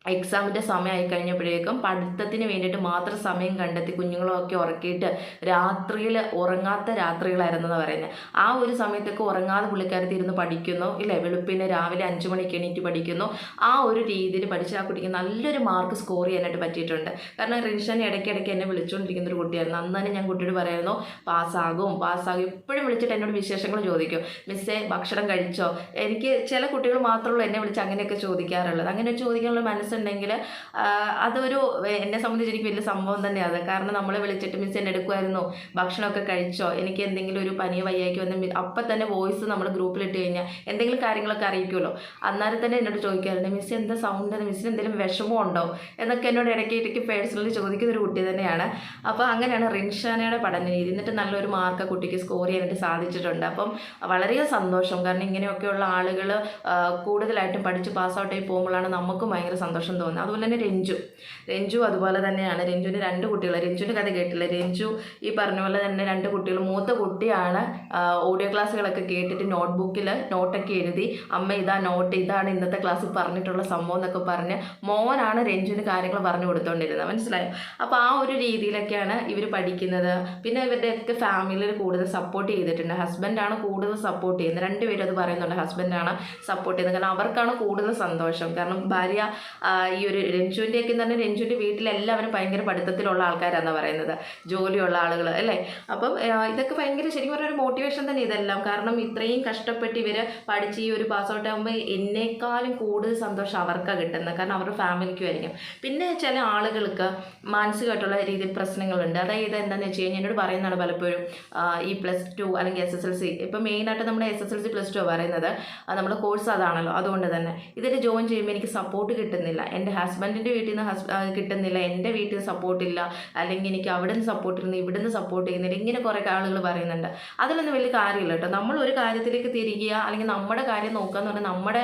എക്സാമിന്റെ സമയമായി കഴിഞ്ഞപ്പോഴേക്കും പഠിത്തത്തിന് വേണ്ടിയിട്ട് മാത്രം സമയം കണ്ടെത്തി കുഞ്ഞുങ്ങളൊക്കെ ഉറക്കിയിട്ട് രാത്രിയിൽ ഉറങ്ങാത്ത രാത്രികളായിരുന്നു രാത്രികളായിരുന്നെന്ന് പറയുന്നത് ആ ഒരു സമയത്തൊക്കെ ഉറങ്ങാതെ പുള്ളിക്കാരത്തി ഇരുന്ന് പഠിക്കുന്നു ഇല്ലേ? വെളുപ്പിന് രാവിലെ അഞ്ച് മണിക്ക് എണീറ്റ് പഠിക്കുന്നു. ആ ഒരു രീതിയിൽ പഠിച്ച ആ കുട്ടിക്ക് നല്ലൊരു മാർക്ക് സ്കോർ ചെയ്യാനായിട്ട് പറ്റിയിട്ടുണ്ട്. കാരണം റിൻഷൻ ഇടയ്ക്കിടയ്ക്ക് എന്നെ വിളിച്ചുകൊണ്ടിരിക്കുന്ന ഒരു കുട്ടിയായിരുന്നു. അന്ന് തന്നെ ഞാൻ കുട്ടിയോട് പറയായിരുന്നു പാസ്സാകും പാസ്സാകും. എപ്പോഴും വിളിച്ചിട്ട് എന്നോട് വിശേഷങ്ങൾ ചോദിക്കും. മിസ്സേ ഭക്ഷണം കഴിച്ചോ? എനിക്ക് ചില കുട്ടികൾ മാത്രമുള്ളൂ എന്നെ വിളിച്ച് അങ്ങനെയൊക്കെ ചോദിക്കാറുള്ളത്. അങ്ങനെ ചോദിക്കാനുള്ള മനസ്സുണ്ടെങ്കിൽ ആ, അതൊരു എന്നെ സംബന്ധിച്ച് എനിക്ക് വലിയ സംഭവം തന്നെയാണ് കാരണം നമ്മളെ വിളിച്ചിട്ട് മിസ് എന്നെ എടുക്കുമായിരുന്നു ഭക്ഷണമൊക്കെ കഴിച്ചോ എനിക്ക് എന്തെങ്കിലും ഒരു പനിയോ വയ്യാക്കി വന്ന് അപ്പം തന്നെ വോയിസ് നമ്മൾ ഗ്രൂപ്പിലിട്ട് കഴിഞ്ഞാൽ എന്തെങ്കിലും കാര്യങ്ങളൊക്കെ അറിയിക്കുമല്ലോ അന്നേരം തന്നെ എന്നോട് ചോദിക്കാറുണ്ട് മിസ് എന്താ സൗണ്ട് മിസ്സിന് എന്തെങ്കിലും വിഷമം ഉണ്ടോ? എന്നൊക്കെ എന്നോട് ഇടയ്ക്ക് ഇടയ്ക്ക് പേഴ്സണലി ചോദിക്കുന്ന ഒരു കുട്ടി തന്നെയാണ്. അപ്പോൾ അങ്ങനെയാണ് റിൻഷാനയുടെ പഠന രീതി എന്നിട്ട് നല്ലൊരു മാർക്ക് കുട്ടിക്ക് സ്കോർ ചെയ്യാനായിട്ട് സാധിച്ചിട്ടുണ്ട്. അപ്പം വളരെ സന്തോഷം. കാരണം ഇങ്ങനെയൊക്കെയുള്ള ആളുകൾ കൂടുതലായിട്ടും പഠിച്ച് പാസ്ഔട്ടായി പോകുമ്പോഴാണ് നമുക്കും ഭയങ്കര സന്തോഷം. തോന്നുന്നത് അതുപോലെ തന്നെ രഞ്ജു. രഞ്ജു അതുപോലെ തന്നെയാണ്. രഞ്ജുവിന് രണ്ട് കുട്ടികൾ രഞ്ജുവിന്റെ കഥ കേട്ടില്ല രഞ്ജു ഈ പറഞ്ഞ പോലെ തന്നെ രണ്ട് കുട്ടികൾ മൂത്ത കുട്ടിയാണ് ഓഡിയോ ക്ലാസ്സുകളൊക്കെ കേട്ടിട്ട് നോട്ട്ബുക്കിൽ നോട്ടൊക്കെ എഴുതി അമ്മ ഇതാ നോട്ട് ഇതാണ് ഇന്നത്തെ ക്ലാസ്സിൽ പറഞ്ഞിട്ടുള്ള സംഭവം എന്നൊക്കെ പറഞ്ഞ് മോനാണ് രഞ്ജുവിന് കാര്യങ്ങൾ പറഞ്ഞു കൊടുത്തോണ്ടിരുന്നത്. മനസ്സിലായോ? അപ്പോൾ ആ ഒരു രീതിയിലൊക്കെയാണ് ഇവർ പഠിക്കുന്നത്. പിന്നെ ഇവരുടെയൊക്കെ ഫാമിലിയിൽ കൂടുതൽ സപ്പോർട്ട് ചെയ്തിട്ടുണ്ട്. ഹസ്ബൻഡാണ് കൂടുതൽ സപ്പോർട്ട് ചെയ്യുന്നത്. രണ്ടുപേരും അത് പറയുന്നുണ്ട്. ഹസ്ബൻഡാണ് സപ്പോർട്ട് ചെയ്യുന്നത്. കാരണം അവർക്കാണ് കൂടുതൽ സന്തോഷം. കാരണം ഭാര്യ ഈ ഒരു രഞ്ജുവിന്റെയൊക്കെ എന്ന് പറഞ്ഞാൽ രഞ്ജുവിന്റെ വീട്ടിലെല്ലാവരും ഭയങ്കര പഠിത്തത്തിലുള്ള ആൾക്കാരാണെന്ന് പറയുന്നത്. ജോലിയുള്ള ആളുകൾ അല്ലേ? അപ്പം ഇതൊക്കെ ഭയങ്കര ശരിക്കും പറഞ്ഞ ഒരു മോട്ടിവേഷൻ തന്നെ ഇതെല്ലാം. കാരണം ഇത്രയും കഷ്ടപ്പെട്ട് ഇവർ പഠിച്ച് ഈ ഒരു പാസ് ഔട്ട് ആകുമ്പോൾ എന്നേക്കാളും കൂടുതൽ സന്തോഷം അവർക്കാണ് കിട്ടുന്നത്. കാരണം അവരുടെ ഫാമിലിക്കും ആയിരിക്കും. പിന്നെ ചില ആളുകൾക്ക് മാനസികമായിട്ടുള്ള രീതിയിൽ പ്രശ്നങ്ങളുണ്ട്. അതായത് എന്താണെന്ന് വെച്ച് കഴിഞ്ഞാൽ എന്നോട് പറയുന്നതാണ് പലപ്പോഴും ഈ പ്ലസ് ടു അല്ലെങ്കിൽ എസ് എസ് എൽ സി ഇപ്പം മെയിനായിട്ട് നമ്മുടെ S S L C plus two പറയുന്നത്. നമ്മുടെ കോഴ്സ് അതാണല്ലോ. അതുകൊണ്ട് തന്നെ. ഇതിൽ ജോയിൻ ചെയ്യുമ്പോൾ എനിക്ക് സപ്പോർട്ട് കിട്ടുന്നില്ല. എന്റെ ഹസ്ബൻഡിന്റെ വീട്ടിൽ നിന്ന് ഹസ് കിട്ടുന്നില്ല. എന്റെ വീട്ടിൽ നിന്ന് സപ്പോർട്ട് ഇല്ല. അല്ലെങ്കിൽ എനിക്ക് അവിടെ നിന്ന് സപ്പോർട്ട് ചെയ്യുന്നു ഇവിടെ നിന്ന് സപ്പോർട്ട് ചെയ്യുന്നില്ല ഇങ്ങനെ കുറേ ആളുകൾ പറയുന്നുണ്ട്. അതിലൊന്നും വലിയ കാര്യമില്ല കേട്ടോ. നമ്മൾ ഒരു കാര്യത്തിലേക്ക് തിരികുക അല്ലെങ്കിൽ നമ്മുടെ കാര്യം നോക്കുക എന്ന് പറഞ്ഞാൽ നമ്മുടെ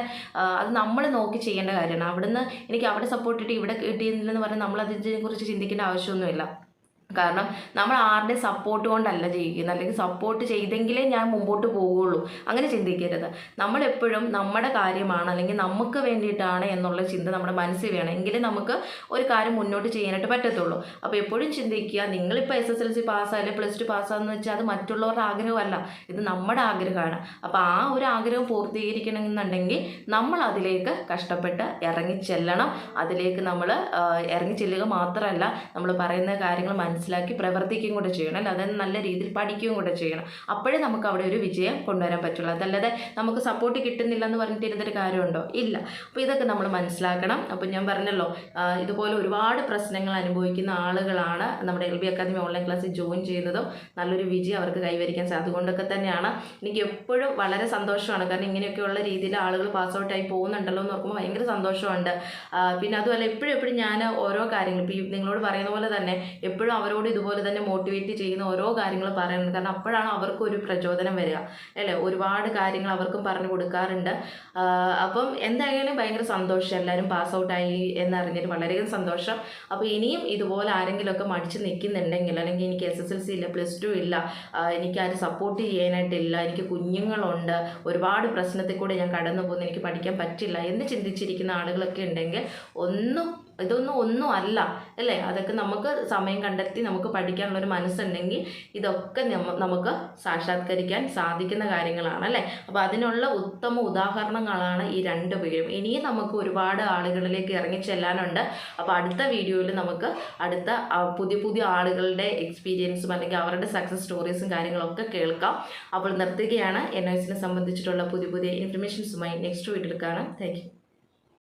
അത് നമ്മൾ നോക്കി ചെയ്യേണ്ട കാര്യമാണ്. അവിടുന്ന് എനിക്ക് അവിടെ സപ്പോർട്ട് കിട്ടി ഇവിടെ കിട്ടിയെന്നില്ലെന്ന് പറഞ്ഞാൽ നമ്മൾ അതിനെക്കുറിച്ച് ചിന്തിക്കേണ്ട ആവശ്യമൊന്നുമില്ല. കാരണം നമ്മൾ ആരുടെ സപ്പോർട്ട് കൊണ്ടല്ല ജീവിക്കുന്നത്. അല്ലെങ്കിൽ സപ്പോർട്ട് ചെയ്തെങ്കിലേ ഞാൻ മുമ്പോട്ട് പോവുകയുള്ളൂ അങ്ങനെ ചിന്തിക്കരുത്. നമ്മളെപ്പോഴും നമ്മുടെ കാര്യമാണ്. അല്ലെങ്കിൽ നമുക്ക് വേണ്ടിയിട്ടാണ് എന്നുള്ള ചിന്ത നമ്മുടെ മനസ്സിൽ വേണം. നമുക്ക് ഒരു കാര്യം മുന്നോട്ട് ചെയ്യാനായിട്ട് പറ്റത്തുള്ളൂ. അപ്പോൾ എപ്പോഴും ചിന്തിക്കുക നിങ്ങളിപ്പോൾ എസ് എസ് എൽ സി പാസ്സായാലും പ്ലസ് ടു പാസ്സാന്ന് വെച്ചാൽ അത് മറ്റുള്ളവരുടെ ആഗ്രഹമല്ല. ഇത് നമ്മുടെ ആഗ്രഹമാണ്. അപ്പോൾ ആ ഒരു ആഗ്രഹം പൂർത്തീകരിക്കണമെന്നുണ്ടെങ്കിൽ നമ്മൾ അതിലേക്ക് കഷ്ടപ്പെട്ട് ഇറങ്ങി ചെല്ലണം അതിലേക്ക് നമ്മൾ ഇറങ്ങി ചെല്ലുക മാത്രമല്ല. നമ്മൾ പറയുന്ന കാര്യങ്ങൾ മനസ്സിലാക്കി പ്രവർത്തിക്കുകയും കൂടെ ചെയ്യണം. അല്ലാതെ നല്ല രീതിയിൽ പഠിക്കുകയും കൂടെ ചെയ്യണം. അപ്പോഴേ നമുക്ക് അവിടെ ഒരു വിജയം കൊണ്ടുവരാൻ പറ്റുള്ളൂ. അതല്ലാതെ നമുക്ക് സപ്പോർട്ട് കിട്ടുന്നില്ല എന്ന് പറഞ്ഞിട്ട് ഇരുന്നൊരു കാര്യമുണ്ടോ? ഇല്ല. അപ്പോൾ ഇതൊക്കെ നമ്മൾ മനസ്സിലാക്കണം. അപ്പോൾ ഞാൻ പറഞ്ഞല്ലോ ഇതുപോലെ ഒരുപാട് പ്രശ്നങ്ങൾ അനുഭവിക്കുന്ന ആളുകളാണ് നമ്മുടെ എൽ ബി അക്കാദമി ഓൺലൈൻ ക്ലാസ്സിൽ ജോയിൻ ചെയ്യുന്നതും നല്ലൊരു വിജയം അവർക്ക് കൈവരിക്കാൻ സാധിക്കും അതുകൊണ്ടൊക്കെ തന്നെയാണ് എനിക്ക് എപ്പോഴും വളരെ സന്തോഷമാണ്. കാരണം ഇങ്ങനെയൊക്കെയുള്ള രീതിയിൽ ആളുകൾ പാസ് ഔട്ടായി പോകുന്നുണ്ടല്ലോ എന്ന് ഓർക്കുമ്പോൾ ഭയങ്കര സന്തോഷമുണ്ട്. പിന്നെ അതുപോലെ എപ്പോഴും എപ്പോഴും ഞാൻ ഓരോ കാര്യങ്ങൾ ഇപ്പോൾ നിങ്ങളോട് പറയുന്ന പോലെ തന്നെ എപ്പോഴും അവരോട് ഇതുപോലെ തന്നെ മോട്ടിവേറ്റ് ചെയ്യുന്ന ഓരോ കാര്യങ്ങൾ പറയുന്നത് കാരണം അപ്പോഴാണ് അവർക്ക് ഒരു പ്രചോദനം വരിക. അല്ലേ? ഒരുപാട് കാര്യങ്ങൾ അവർക്കും പറഞ്ഞു കൊടുക്കാറുണ്ട്. അപ്പം എന്തായാലും ഭയങ്കര സന്തോഷം. എല്ലാവരും പാസ് ഔട്ടായി എന്നറിഞ്ഞിട്ട് വളരെയധികം സന്തോഷം. അപ്പോൾ ഇനിയും ഇതുപോലെ ആരെങ്കിലുമൊക്കെ മടിച്ച് നിൽക്കുന്നുണ്ടെങ്കിൽ അല്ലെങ്കിൽ എനിക്ക് എസ് എസ് എൽ സി ഇല്ല പ്ലസ് ടു ഇല്ല എനിക്ക് ആരും സപ്പോർട്ട് ചെയ്യാനായിട്ടില്ല എനിക്ക് കുഞ്ഞുങ്ങളുണ്ട് ഒരുപാട് പ്രശ്നത്തിൽ കൂടെ ഞാൻ കടന്നു പോകുന്നു എനിക്ക് പഠിക്കാൻ പറ്റില്ല എന്ന് ചിന്തിച്ചിരിക്കുന്ന ആളുകളൊക്കെ ഉണ്ടെങ്കിൽ ഒന്നും ഇതൊന്നും ഒന്നും അല്ല അല്ലേ? അതൊക്കെ നമുക്ക് സമയം കണ്ടെത്തി നമുക്ക് പഠിക്കാനുള്ള ഒരു മനസ്സുണ്ടെങ്കിൽ ഇതൊക്കെ നമുക്ക് സാക്ഷാത്കരിക്കാൻ സാധിക്കുന്ന കാര്യങ്ങളാണ് അല്ലേ? അപ്പോൾ അതിനുള്ള ഉത്തമ ഉദാഹരണങ്ങളാണ് ഈ രണ്ട് പേരും. ഇനിയും നമുക്ക് ഒരുപാട് ആളുകളിലേക്ക് ഇറങ്ങി ചെല്ലാനുണ്ട്. അപ്പോൾ അടുത്ത വീഡിയോയിൽ നമുക്ക് അടുത്ത പുതിയ പുതിയ ആളുകളുടെ എക്സ്പീരിയൻസും അല്ലെങ്കിൽ അവരുടെ സക്സസ് സ്റ്റോറീസും കാര്യങ്ങളൊക്കെ കേൾക്കാം. അപ്പോൾ നിർത്തുകയാണ്. എൻ എസിനെ സംബന്ധിച്ചിട്ടുള്ള പുതിയ പുതിയ ഇൻഫർമേഷൻസുമായി നെക്സ്റ്റ് വീട്ടിൽ കാണാം. താങ്ക്